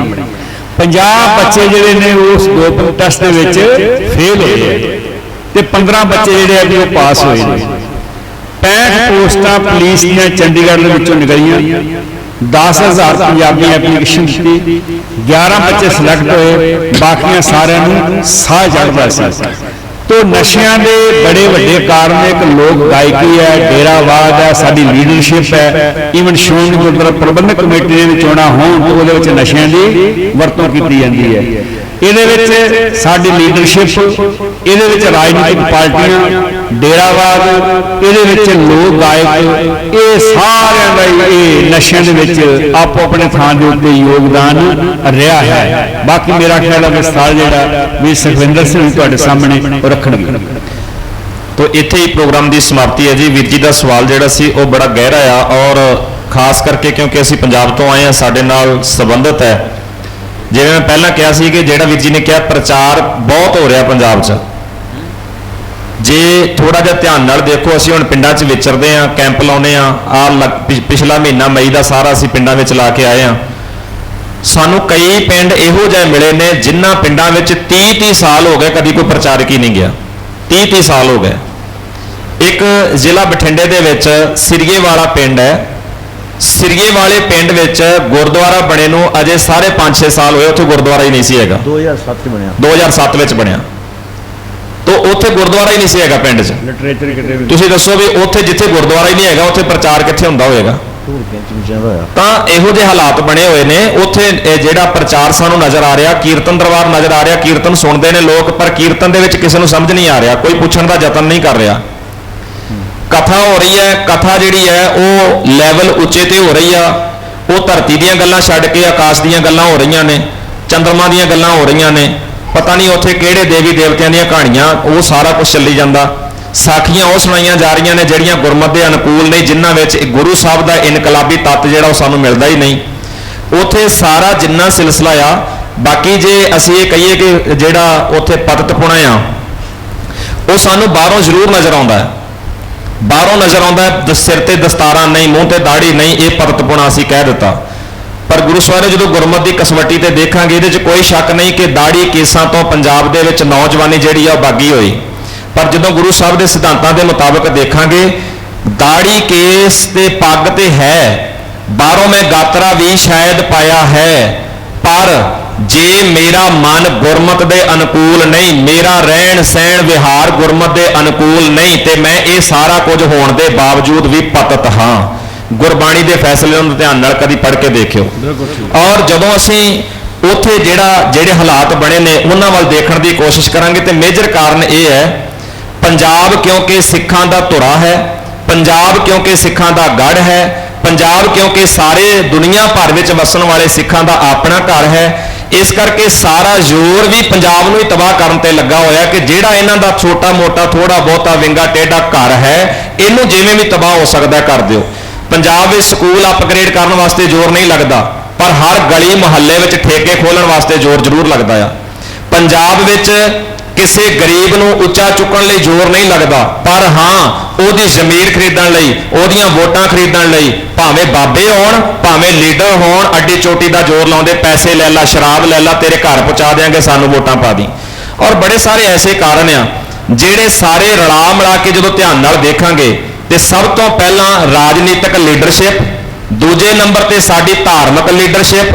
S4: 50 ਬੱਚੇ ਜਿਹੜੇ ਨੇ ਉਸ ਡੋਪਿੰਗ ਟੈਸਟ ਦੇ ਵਿੱਚ ਫੇਲ ਹੋਏ। ਆ ਤੇ 15 ਬੱਚੇ ਜਿਹੜੇ ਆ ਜੀ ਉਹ ਪਾਸ ਹੋਏ ਨੇ। 65 ਪੋਸਟਾਂ ਪੁਲਿਸ ਦੀਆਂ ਚੰਡੀਗੜ੍ਹ ਦੇ ਵਿੱਚੋਂ ਨਿਕਲੀਆਂ। 10000 ਪੰਜਾਬੀ ਐਪਲੀਕੇਸ਼ਨ ਦਿੱਤੀ। 11 ਬੱਚੇ ਸਿਲੈਕਟ ਹੋਏ। ਬਾਕੀਆਂ ਸਾਰਿਆਂ ਨੂੰ ਸਾਹ ਚੜਦਾ ਸੀ। ਤੋ ਨਸ਼ਿਆਂ ਦੇ ਬੜੇ ਵੱਡੇ ਕਾਰਨ ਇੱਕ ਲੋਕ ਗਾਇਕੀ ਹੈ, ਡੇਰਾਵਾਦ ਹੈ, ਸਾਡੀ ਲੀਡਰਸ਼ਿਪ ਹੈ। ਈਵਨ ਸ਼੍ਰੋਮਣੀ ਗੁਰਦੁਆਰਾ ਪ੍ਰਬੰਧਕ ਕਮੇਟੀ ਦੇ ਵਿੱਚ ਹੋਣਾ ਹੋਣ ਉਹਦੇ ਵਿੱਚ ਨਸ਼ਿਆਂ ਦੀ ਵਰਤੋਂ ਕੀਤੀ ਜਾਂਦੀ ਹੈ। ਇਹਦੇ ਵਿੱਚ ਸਾਡੀ ਲੀਡਰਸ਼ਿਪ ਇਹਦੇ ਵਿੱਚ ਰਾਜਨੀਤਿਕ ਪਾਰਟੀਆਂ ਡੇਰਾਵਾਦ ਇਹਦੇ ਵਿੱਚ ਲੋਕ ਗਾਇਕ ਇਹ ਸਾਰਿਆਂ ਦਾ ਇਹ ਨਸ਼ਿਆਂ ਦੇ ਵਿੱਚ ਆਪੋ ਆਪਣੇ ਥਾਂ ਦੇ ਉੱਤੇ ਯੋਗਦਾਨ ਰਿਹਾ ਹੈ। ਬਾਕੀ ਮੇਰਾ ਖਿਆਲ ਹੈ ਵਿਸਥਾਰ ਜਿਹੜਾ ਵੀ ਸੁਖਵਿੰਦਰ ਸਿੰਘ ਤੁਹਾਡੇ ਸਾਹਮਣੇ ਰੱਖਣਗੇ।
S6: ਤੋ ਇੱਥੇ ਹੀ ਪ੍ਰੋਗਰਾਮ ਦੀ ਸਮਾਪਤੀ ਹੈ ਜੀ। ਵੀਰ ਜੀ ਦਾ ਸਵਾਲ ਜਿਹੜਾ ਸੀ ਉਹ ਬੜਾ ਗਹਿਰਾ ਆ ਔਰ ਖਾਸ ਕਰਕੇ ਕਿਉਂਕਿ ਅਸੀਂ ਪੰਜਾਬ ਤੋਂ ਆਏ ਆ ਸਾਡੇ ਨਾਲ ਸੰਬੰਧਿਤ ਹੈ ਜਿਵੇਂ ਮੈਂ ਪਹਿਲਾਂ ਕਿਹਾ ਸੀ ਕਿ ਜਿਹੜਾ ਵੀਰ ਜੀ ਨੇ ਕਿਹਾ, ਪ੍ਰਚਾਰ ਬਹੁਤ ਹੋ ਰਿਹਾ ਪੰਜਾਬ 'ਚ। ਜੇ ਥੋੜਾ ਜਿਹਾ ਧਿਆਨ ਨਾਲ ਦੇਖੋ, ਅਸੀਂ ਹੁਣ ਪਿੰਡਾਂ 'ਚ ਵਿਚਰਦੇ ਆ ਕੈਂਪ ਲਾਉਨੇ ਆ ਆ ਪਿਛਲਾ ਮਹੀਨਾ ਮਈ ਦਾ ਸਾਰਾ ਅਸੀਂ ਪਿੰਡਾਂ ਵਿੱਚ ਲਾ ਕੇ ਆਏ ਆ ਸਾਨੂੰ ਕਈ ਪਿੰਡ ਇਹੋ ਜਿਹੇ ਮਿਲੇ ਨੇ ਜਿਨ੍ਹਾਂ ਪਿੰਡਾਂ ਵਿੱਚ 30 30 ਸਾਲ ਹੋ ਗਏ ਕਦੀ ਕੋਈ ਪ੍ਰਚਾਰਕ ਹੀ ਨਹੀਂ ਗਿਆ। 30 30 ਸਾਲ ਹੋ ਗਏ। ਇੱਕ ਜ਼ਿਲ੍ਹਾ ਬਠਿੰਡੇ ਦੇ ਵਿੱਚ ਸਿਰਗੇ ਵਾਲਾ ਪਿੰਡ ਹੈ। ਸਿਰਗੇ ਵਾਲੇ ਪਿੰਡ ਵਿੱਚ ਗੁਰਦੁਆਰਾ ਬਣੇ ਨੂੰ ਅਜੇ ਸਾਰੇ 5-6 ਸਾਲ ਹੋਏ ਉੱਥੇ ਗੁਰਦੁਆਰਾ ਹੀ ਨਹੀਂ ਸੀ ਹੈਗਾ।
S4: 2007 ਚ ਬਣਿਆ।
S6: 2007 ਵਿੱਚ ਬਣਿਆ। ਤੋਂ ਉੱਥੇ ਗੁਰਦੁਆਰਾ ਹੀ ਨਹੀਂ ਸੀ ਹੈਗਾ ਪਿੰਡ 'ਚ।
S4: ਲਿਟਰੇਚਰ ਕਿਤੇ ਵੀ
S6: ਤੁਸੀਂ ਦੱਸੋ ਵੀ ਉੱਥੇ ਜਿੱਥੇ ਗੁਰਦੁਆਰਾ ਹੀ ਨਹੀਂ ਹੈਗਾ ਉੱਥੇ ਪ੍ਰਚਾਰ ਕਿੱਥੇ ਹੁੰਦਾ ਹੋਵੇਗਾ ਤਾਂ ਇਹੋ ਜਿਹੇ ਹਾਲਾਤ ਬਣੇ ਹੋਏ ਨੇ ਉੱਥੇ ਜਿਹੜਾ ਪ੍ਰਚਾਰ ਸਾਨੂੰ ਨਜ਼ਰ ਆ ਰਿਹਾ ਕੀਰਤਨ ਦਰਬਾਰ ਨਜ਼ਰ ਆ ਰਿਹਾ ਕੀਰਤਨ ਸੁਣਦੇ ਨੇ ਲੋਕ ਪਰ ਕੀਰਤਨ ਦੇ ਵਿੱਚ ਕਿਸੇ ਨੂੰ ਸਮਝ ਨਹੀਂ ਆ ਰਿਹਾ ਕੋਈ ਪੁੱਛਣ ਦਾ ਯਤਨ ਨਹੀਂ ਕਰ ਰਿਹਾ। ਕਥਾ ਹੋ ਰਹੀ ਹੈ, ਕਥਾ ਜਿਹੜੀ ਹੈ, ਉਹ ਲੈਵਲ ਉੱਚੇ ਤੇ ਹੋ ਰਹੀ ਆ। ਉਹ ਧਰਤੀ ਦੀਆਂ ਗੱਲਾਂ ਛੱਡ ਕੇ ਆਕਾਸ਼ ਦੀਆਂ ਗੱਲਾਂ ਹੋ ਰਹੀਆਂ ਨੇ, ਚੰਦਰਮਾ ਦੀਆਂ ਗੱਲਾਂ ਹੋ ਰਹੀਆਂ ਨੇ। ਪਤਾ ਨਹੀਂ ਉੱਥੇ ਕਿਹੜੇ ਦੇਵੀ ਦੇਵਤਿਆਂ ਦੀਆਂ ਕਹਾਣੀਆਂ, ਉਹ ਸਾਰਾ ਕੁਝ ਚੱਲੀ ਜਾਂਦਾ। ਸਾਖੀਆਂ ਉਹ ਸੁਣਾਈਆਂ ਜਾ ਰਹੀਆਂ ਨੇ ਜਿਹੜੀਆਂ ਗੁਰਮਤ ਦੇ ਅਨੁਕੂਲ ਨੇ, ਜਿਨ੍ਹਾਂ ਵਿੱਚ ਗੁਰੂ ਸਾਹਿਬ ਦਾ ਇਨਕਲਾਬੀ ਤੱਤ ਜਿਹੜਾ ਉਹ ਸਾਨੂੰ ਮਿਲਦਾ ਹੀ ਨਹੀਂ। ਉੱਥੇ ਸਾਰਾ ਜਿੰਨਾ ਸਿਲਸਿਲਾ ਆ, ਬਾਕੀ ਜੇ ਅਸੀਂ ਇਹ ਕਹੀਏ ਕਿ ਜਿਹੜਾ ਉੱਥੇ ਪਤਤਪੁਣਾ ਆ, ਉਹ ਸਾਨੂੰ ਬਾਹਰੋਂ ਜ਼ਰੂਰ ਨਜ਼ਰ ਆਉਂਦਾ ਹੈ। ਬਾਹਰੋਂ ਨਜ਼ਰ ਆਉਂਦਾ ਸਿਰ ਤੇ ਦਸਤਾਰਾਂ ਨਹੀਂ, ਮੂੰਹ ਤੇ ਦਾੜੀ ਨਹੀਂ, ਇਹ ਪਰਤਪੁਣਾ ਅਸੀਂ ਕਹਿ ਦਿੱਤਾ। ਪਰ ਗੁਰੂ ਸਾਹਿਬ ਨੇ ਜਦੋਂ ਗੁਰਮਤ ਦੀ ਕਸਵੱਟੀ ਤੇ ਦੇਖਾਂਗੇ, ਇਹਦੇ 'ਚ ਕੋਈ ਸ਼ੱਕ ਨਹੀਂ ਕਿ ਦਾੜੀ ਕੇਸਾਂ ਤੋਂ ਪੰਜਾਬ ਦੇ ਵਿੱਚ ਨੌਜਵਾਨੀ ਜਿਹੜੀ ਆ ਉਹ ਬਾਗੀ ਹੋਈ। ਪਰ ਜਦੋਂ ਗੁਰੂ ਸਾਹਿਬ ਦੇ ਸਿਧਾਂਤਾਂ ਦੇ ਮੁਤਾਬਕ ਦੇਖਾਂਗੇ ਦਾੜੀ ਕੇਸ ਤੇ ਪੱਗ ਤੇ ਹੈ, ਬਾਹਰੋਂ ਮੈਂ ਗਾਤਰਾ ਵੀ ਸ਼ਾਇਦ ਪਾਇਆ ਹੈ, ਪਰ ਜੇ ਮੇਰਾ ਮਨ ਗੁਰਮਤ ਦੇ ਅਨੁਕੂਲ ਨਹੀਂ ਮੇਰਾ ਰਹਿਣ ਸਹਿਣ ਵਿਹਾਰ ਗੁਰਮਤ ਦੇ ਅਨੁਕੂਲ ਨਹੀਂ ਤੇ ਮੈਂ ਇਹ ਸਾਰਾ ਕੁਝ ਹੋਣ ਦੇ ਬਾਵਜੂਦ ਵੀ ਪਤਤ ਹਾਂ। ਗੁਰਬਾਣੀ ਦੇ ਫੈਸਲੇ ਨੂੰ ਧਿਆਨ ਨਾਲ ਕਦੀ ਪੜ੍ਹ ਕੇ ਦੇਖਿਓ। ਔਰ ਜਦੋਂ ਅਸੀਂ ਉੱਥੇ ਜਿਹੜਾ ਜਿਹੜੇ ਹਾਲਾਤ ਬਣੇ ਨੇ ਉਹਨਾਂ ਵੱਲ ਦੇਖਣ ਦੀ ਕੋਸ਼ਿਸ਼ ਕਰਾਂਗੇ ਤੇ ਮੇਜਰ ਕਾਰਨ ਇਹ ਹੈ ਪੰਜਾਬ ਕਿਉਂਕਿ ਸਿੱਖਾਂ ਦਾ ਧੁਰਾ ਹੈ ਪੰਜਾਬ ਕਿਉਂਕਿ ਸਿੱਖਾਂ ਦਾ ਗੜ ਹੈ ਪੰਜਾਬ ਕਿਉਂਕਿ ਸਾਰੇ ਦੁਨੀਆ ਭਰ ਵਿੱਚ ਵਸਣ ਵਾਲੇ ਸਿੱਖਾਂ ਦਾ ਆਪਣਾ ਘਰ ਹੈ ਇਸ ਕਰਕੇ ਸਾਰਾ ਜ਼ੋਰ ਵੀ ਪੰਜਾਬ ਨੂੰ ਹੀ ਤਬਾਹ ਕਰਨ ਤੇ ਲੱਗਾ ਹੋਇਆ ਕਿ ਜਿਹੜਾ ਇਹਨਾਂ ਦਾ ਛੋਟਾ ਮੋਟਾ ਥੋੜਾ ਬਹੁਤਾ ਵਿੰਗਾ ਟੇਢਾ ਘਰ ਹੈ, ਇਹਨੂੰ ਜਿਵੇਂ ਵੀ ਤਬਾਹ ਹੋ ਸਕਦਾ ਕਰ ਦਿਓ। ਪੰਜਾਬ ਵਿੱਚ ਸਕੂਲ ਅਪਗ੍ਰੇਡ ਕਰਨ ਵਾਸਤੇ ਜ਼ੋਰ ਨਹੀਂ ਲੱਗਦਾ, ਪਰ ਹਰ ਗਲੀ ਮੁਹੱਲੇ ਵਿੱਚ ਠੇਕੇ ਖੋਲਣ ਵਾਸਤੇ ਜ਼ੋਰ ਜ਼ਰੂਰ ਲੱਗਦਾ ਆ। ਪੰਜਾਬ ਵਿੱਚ ਕਿਸੇ ਗਰੀਬ ਨੂੰ ਉੱਚਾ ਚੁੱਕਣ ਲਈ ਜ਼ੋਰ ਨਹੀਂ ਲੱਗਦਾ। ਪਰ ਹਾਂ, ਉਹਦੀ ਜ਼ਮੀਰ ਖਰੀਦਣ ਲਈ, ਉਹਦੀਆਂ ਵੋਟਾਂ ਖਰੀਦਣ ਲਈ, ਭਾਵੇਂ ਬਾਬੇ ਹੋਣ, ਭਾਵੇਂ ਲੀਡਰ ਹੋਣ, ਅੱਡੀ ਚੋਟੀ ਦਾ ਜ਼ੋਰ ਲਾਉਂਦੇ, ਪੈਸੇ ਲੈ ਲਾ, ਸ਼ਰਾਬ ਲੈ ਲਾ, ਤੇਰੇ ਘਰ ਪਹੁੰਚਾ ਦੇਾਂਗੇ ਸਾਨੂੰ ਵੋਟਾਂ ਪਾ ਦੀ। ਔਰ ਬੜੇ ਸਾਰੇ ਐਸੇ ਕਾਰਨ ਆ, ਜਿਹੜੇ ਸਾਰੇ ਰਲਾ ਮਿਲਾ ਕੇ ਜਦੋਂ ਧਿਆਨ ਨਾਲ ਦੇਖਾਂਗੇ, ਤੇ ਸਭ ਤੋਂ ਪਹਿਲਾਂ ਰਾਜਨੀਤਿਕ ਲੀਡਰਸ਼ਿਪ ਦੂਜੇ ਨੰਬਰ ਤੇ ਸਾਡੀ ਧਾਰਮਿਕ ਲੀਡਰਸ਼ਿਪ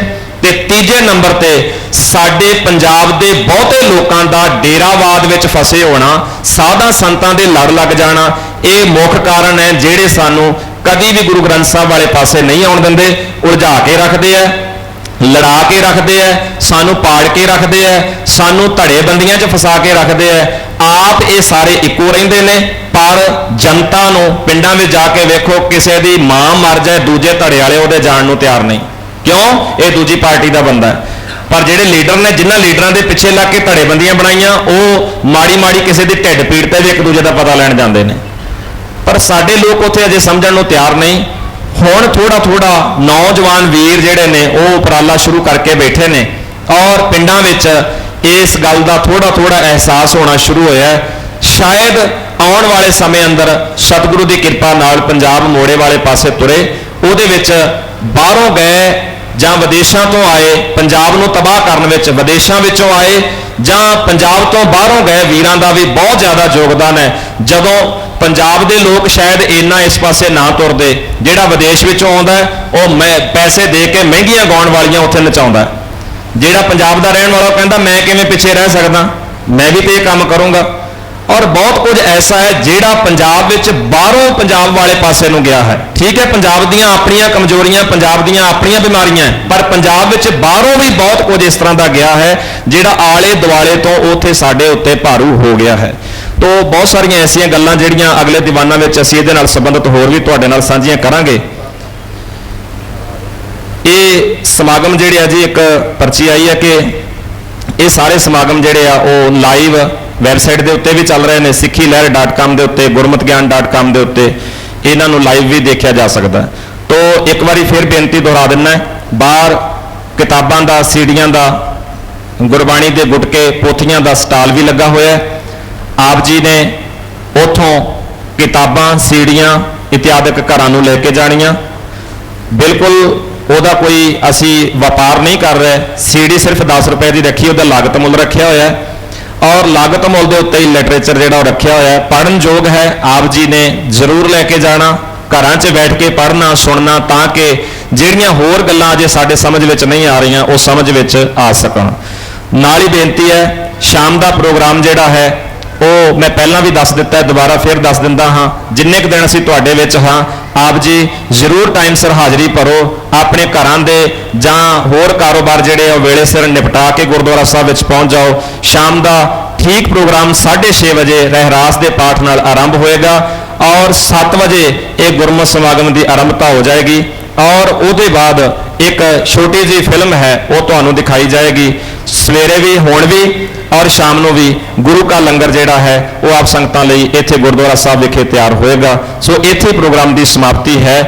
S6: ਤੇ ਤੀਜੇ ਨੰਬਰ ਤੇ ਸਾਡੇ ਪੰਜਾਬ ਦੇ ਬਹੁਤੇ ਲੋਕਾਂ ਦਾ ਡੇਰਾਵਾਦ ਵਿੱਚ ਫਸੇ ਹੋਣਾ, ਸਾਧਾਂ ਸੰਤਾਂ ਦੇ ਲੜ ਲੱਗ ਜਾਣਾ, ਇਹ ਮੁੱਖ ਕਾਰਨ ਹੈ ਜਿਹੜੇ ਸਾਨੂੰ ਕਦੀ ਵੀ ਗੁਰੂ ਗ੍ਰੰਥ ਸਾਹਿਬ ਵਾਲੇ ਪਾਸੇ ਨਹੀਂ ਆਉਣ ਦਿੰਦੇ, ਉਲਝਾ ਕੇ ਰੱਖਦੇ ਆ, ਲੜਾ ਕੇ ਰੱਖਦੇ ਐ ਸਾਨੂੰ ਪਾੜ ਕੇ ਰੱਖਦੇ ਐ ਸਾਨੂੰ ਧੜੇ ਬੰਦੀਆਂ 'ਚ ਫਸਾ ਕੇ ਰੱਖਦੇ ਐ ਆਪ ਇਹ ਸਾਰੇ ਇੱਕੋ ਰਹਿੰਦੇ ਨੇ, ਪਰ ਜਨਤਾ ਨੂੰ ਪਿੰਡਾਂ ਵਿੱਚ ਜਾ ਕੇ ਵੇਖੋ, ਕਿਸੇ ਦੀ ਮਾਂ ਮਰ ਜਾਏ, ਦੂਜੇ ਧੜੇ ਵਾਲੇ ਉਹਦੇ ਜਾਣ ਨੂੰ ਤਿਆਰ ਨਹੀਂ। ਕਿਉਂ? ਇਹ ਦੂਜੀ ਪਾਰਟੀ ਦਾ ਬੰਦਾ ਹੈ। ਪਰ ਜਿਹੜੇ ਲੀਡਰ ਨੇ, ਜਿਨ੍ਹਾਂ ਲੀਡਰਾਂ ਦੇ ਪਿੱਛੇ ਲੱਗ ਕੇ ਧੜੇਬੰਦੀਆਂ ਬਣਾਈਆਂ, ਉਹ ਮਾੜੀ ਮਾੜੀ ਕਿਸੇ ਦੇ ਢਿੱਡ ਪੀੜ ਤੇ ਵੀ ਇੱਕ ਦੂਜੇ ਦਾ ਪਤਾ ਲੈਣ ਜਾਂਦੇ ਨੇ। ਪਰ ਸਾਡੇ ਲੋਕ ਉੱਥੇ ਅਜੇ ਸਮਝਣ ਨੂੰ ਤਿਆਰ ਨਹੀਂ। ਹੁਣ ਥੋੜਾ ਥੋੜਾ ਨੌਜਵਾਨ ਵੀਰ ਜਿਹੜੇ ਨੇ, ਉਹ ਉਪਰਾਲਾ ਸ਼ੁਰੂ ਕਰਕੇ ਬੈਠੇ ਨੇ। ਔਰ ਪਿੰਡਾਂ ਵਿੱਚ ਇਸ ਗੱਲ ਦਾ ਥੋੜਾ ਥੋੜਾ ਅਹਿਸਾਸ ਹੋਣਾ ਸ਼ੁਰੂ ਹੋਇਆ ਸ਼ਾਇਦ ਆਉਣ ਵਾਲੇ ਸਮੇਂ ਅੰਦਰ ਸਤਿਗੁਰੂ ਦੀ ਕਿਰਪਾ ਨਾਲ ਪੰਜਾਬ ਮੋੜੇ ਵਾਲੇ ਪਾਸੇ ਤੁਰੇ। ਉਹਦੇ ਵਿੱਚ ਬਾਹਰੋਂ ਗਏ ਜਾਂ ਵਿਦੇਸ਼ਾਂ ਤੋਂ ਆਏ, ਪੰਜਾਬ ਨੂੰ ਤਬਾਹ ਕਰਨ ਵਿੱਚ ਵਿਦੇਸ਼ਾਂ ਵਿੱਚੋਂ ਆਏ, ਜਾਂ ਪੰਜਾਬ ਤੋਂ ਬਾਹਰੋਂ ਗਏ, ਵੀਰਾਂ ਦਾ ਵੀ ਬਹੁਤ ਜ਼ਿਆਦਾ ਯੋਗਦਾਨ ਹੈ। ਜਦੋਂ ਪੰਜਾਬ ਦੇ ਲੋਕ ਸ਼ਾਇਦ ਇੰਨਾ ਇਸ ਪਾਸੇ ਨਾ ਤੁਰਦੇ, ਜਿਹੜਾ ਵਿਦੇਸ਼ ਵਿੱਚੋਂ ਆਉਂਦਾ ਉਹ ਮੈਂ ਪੈਸੇ ਦੇ ਕੇ ਮਹਿੰਗੀਆਂ ਗਾਉਣ ਵਾਲੀਆਂ ਉੱਥੇ ਨਚਾਉਂਦਾ ਜਿਹੜਾ ਪੰਜਾਬ ਦਾ ਰਹਿਣ ਵਾਲਾ ਉਹ ਕਹਿੰਦਾ, ਮੈਂ ਕਿਵੇਂ ਪਿੱਛੇ ਰਹਿ ਸਕਦਾ? ਮੈਂ ਵੀ ਤੇ ਇਹ ਕੰਮ ਕਰੂੰਗਾ। ਔਰ ਬਹੁਤ ਕੁਝ ਐਸਾ ਹੈ ਜਿਹੜਾ ਪੰਜਾਬ ਵਿੱਚ ਬਾਹਰੋਂ ਪੰਜਾਬ ਵਾਲੇ ਪਾਸੇ ਨੂੰ ਗਿਆ ਹੈ। ਠੀਕ ਹੈ, ਪੰਜਾਬ ਦੀਆਂ ਆਪਣੀਆਂ ਕਮਜ਼ੋਰੀਆਂ, ਪੰਜਾਬ ਦੀਆਂ ਆਪਣੀਆਂ ਬਿਮਾਰੀਆਂ ਪਰ ਪੰਜਾਬ ਵਿੱਚ ਬਾਹਰੋਂ ਵੀ ਬਹੁਤ ਕੁਝ ਇਸ ਤਰ੍ਹਾਂ ਦਾ ਗਿਆ ਹੈ ਜਿਹੜਾ ਆਲੇ ਦੁਆਲੇ ਤੋਂ ਉੱਥੇ ਸਾਡੇ ਉੱਤੇ ਭਾਰੂ ਹੋ ਗਿਆ ਹੈ। ਤੋ ਬਹੁਤ ਸਾਰੀਆਂ ਐਸੀਆਂ ਗੱਲਾਂ ਜਿਹੜੀਆਂ ਅਗਲੇ ਦੀਵਾਨਾਂ ਵਿੱਚ ਅਸੀਂ ਇਹਦੇ ਨਾਲ ਸੰਬੰਧਿਤ ਹੋਰ ਵੀ ਤੁਹਾਡੇ ਨਾਲ ਸਾਂਝੀਆਂ ਕਰਾਂਗੇ। ਇਹ ਸਮਾਗਮ ਜਿਹੜੇ ਆ ਜੀ ਇੱਕ ਪਰਚੀ ਆਈ ਹੈ ਕਿ ਇਹ ਸਾਰੇ ਸਮਾਗਮ ਜਿਹੜੇ ਆ ਉਹ ਲਾਈਵ ਵੈਬਸਾਈਟ ਦੇ ਉੱਤੇ ਵੀ ਚੱਲ ਰਹੇ ਨੇ ਸਿੱਖੀ sikhilehar.com ਦੇ ਉੱਤੇ gurmatgyan.com ਦੇ ਉੱਤੇ, ਇਹਨਾਂ ਨੂੰ ਲਾਈਵ ਵੀ ਦੇਖਿਆ ਜਾ ਸਕਦਾ। ਤੋ ਇੱਕ ਵਾਰੀ ਫਿਰ ਬੇਨਤੀ ਦੁਹਰਾ ਦਿੰਨਾ ਬਾਹਰ ਕਿਤਾਬਾਂ ਦਾ, ਸੀੜੀਆਂ ਦਾ, ਗੁਰਬਾਣੀ ਦੇ ਗੁਟਕੇ, ਪੋਥੀਆਂ ਦਾ ਸਟਾਲ ਵੀ ਲੱਗਾ ਹੋਇਆ ਹੈ। ਆਪ ਜੀ ਨੇ ਉਥੋਂ ਕਿਤਾਬਾਂ, ਸੀੜੀਆਂ ਇਤਿਆਦਿਕ ਘਰਾਂ ਨੂੰ ਲੈ ਕੇ ਜਾਣੀਆਂ। ਬਿਲਕੁਲ ਉਹਦਾ ਕੋਈ ਅਸੀਂ ਵਪਾਰ ਨਹੀਂ ਕਰ ਰਹੇ। ਸੀੜੀ ਸਿਰਫ 10 ਰੁਪਏ ਦੀ ਰੱਖੀ, ਉਹਦਾ ਲਾਗਤ ਮੁੱਲ ਰੱਖਿਆ ਹੋਇਆ ਹੈ। ਔਰ ਲਾਗਤ ਮੁੱਲ ਦੇ ਉੱਤੇ ਹੀ ਲਿਟਰੇਚਰ ਜਿਹੜਾ ਉਹ ਰੱਖਿਆ ਹੋਇਆ ਹੈ। ਪੜਨ ਯੋਗ ਹੈ, ਆਪ ਜੀ ਨੇ ਜ਼ਰੂਰ ਲੈ ਕੇ ਜਾਣਾ। ਘਰਾਂ 'ਚ ਬੈਠ ਕੇ ਪੜਨਾ ਸੁਣਨਾ, ਤਾਂ ਕਿ ਜਿਹੜੀਆਂ ਹੋਰ ਗੱਲਾਂ ਅਜੇ ਸਾਡੇ ਸਮਝ ਵਿੱਚ ਨਹੀਂ ਆ ਰਹੀਆਂ, ਉਹ ਸਮਝ ਵਿੱਚ ਆ ਸਕਣ। ਨਾਲ ਹੀ ਬੇਨਤੀ ਹੈ, ਸ਼ਾਮ ਦਾ ਪ੍ਰੋਗਰਾਮ ਜਿਹੜਾ ਹੈ ਉਹ ਮੈਂ ਪਹਿਲਾਂ ਵੀ ਦੱਸ ਦਿੱਤਾ ਦੁਬਾਰਾ ਫਿਰ ਦੱਸ ਦਿੰਦਾ ਹਾਂ। ਜਿੰਨੇ ਕੁ ਦਿਨ ਅਸੀਂ ਤੁਹਾਡੇ ਵਿੱਚ ਹਾਂ, ਆਪ ਜੀ ਜ਼ਰੂਰ ਟਾਈਮ ਸਿਰ ਹਾਜ਼ਰੀ ਭਰੋ। ਆਪਣੇ ਘਰਾਂ ਦੇ ਜਾਂ ਹੋਰ ਕਾਰੋਬਾਰ ਜਿਹੜੇ ਆ, ਉਹ ਵੇਲੇ ਸਿਰ ਨਿਪਟਾ ਕੇ ਗੁਰਦੁਆਰਾ ਸਾਹਿਬ ਵਿੱਚ ਪਹੁੰਚ ਜਾਓ। ਸ਼ਾਮ ਦਾ ਠੀਕ ਪ੍ਰੋਗਰਾਮ 6:30 ਵਜੇ ਰਹਿਰਾਸ ਦੇ ਪਾਠ ਨਾਲ ਆਰੰਭ ਹੋਏਗਾ ਔਰ 7 ਵਜੇ ਇਹ ਗੁਰਮਤਿ ਸਮਾਗਮ ਦੀ ਆਰੰਭਤਾ ਹੋ ਜਾਏਗੀ ਔਰ ਉਹਦੇ ਬਾਅਦ ਇੱਕ ਛੋਟੀ ਜਿਹੀ ਫਿਲਮ ਹੈ, ਉਹ ਤੁਹਾਨੂੰ ਦਿਖਾਈ ਜਾਏਗੀ। ਸਵੇਰੇ ਵੀ, ਹੁਣ ਵੀ ਔਰ ਸ਼ਾਮ ਨੂੰ ਵੀ ਗੁਰੂ ਕਾ ਲੰਗਰ ਜਿਹੜਾ ਹੈ, ਉਹ ਆਪ ਸੰਗਤਾਂ ਲਈ ਇੱਥੇ ਗੁਰਦੁਆਰਾ ਸਾਹਿਬ ਵਿਖੇ ਤਿਆਰ ਹੋਏਗਾ। ਸੋ ਇੱਥੇ ਪ੍ਰੋਗਰਾਮ ਦੀ ਸਮਾਪਤੀ ਹੈ।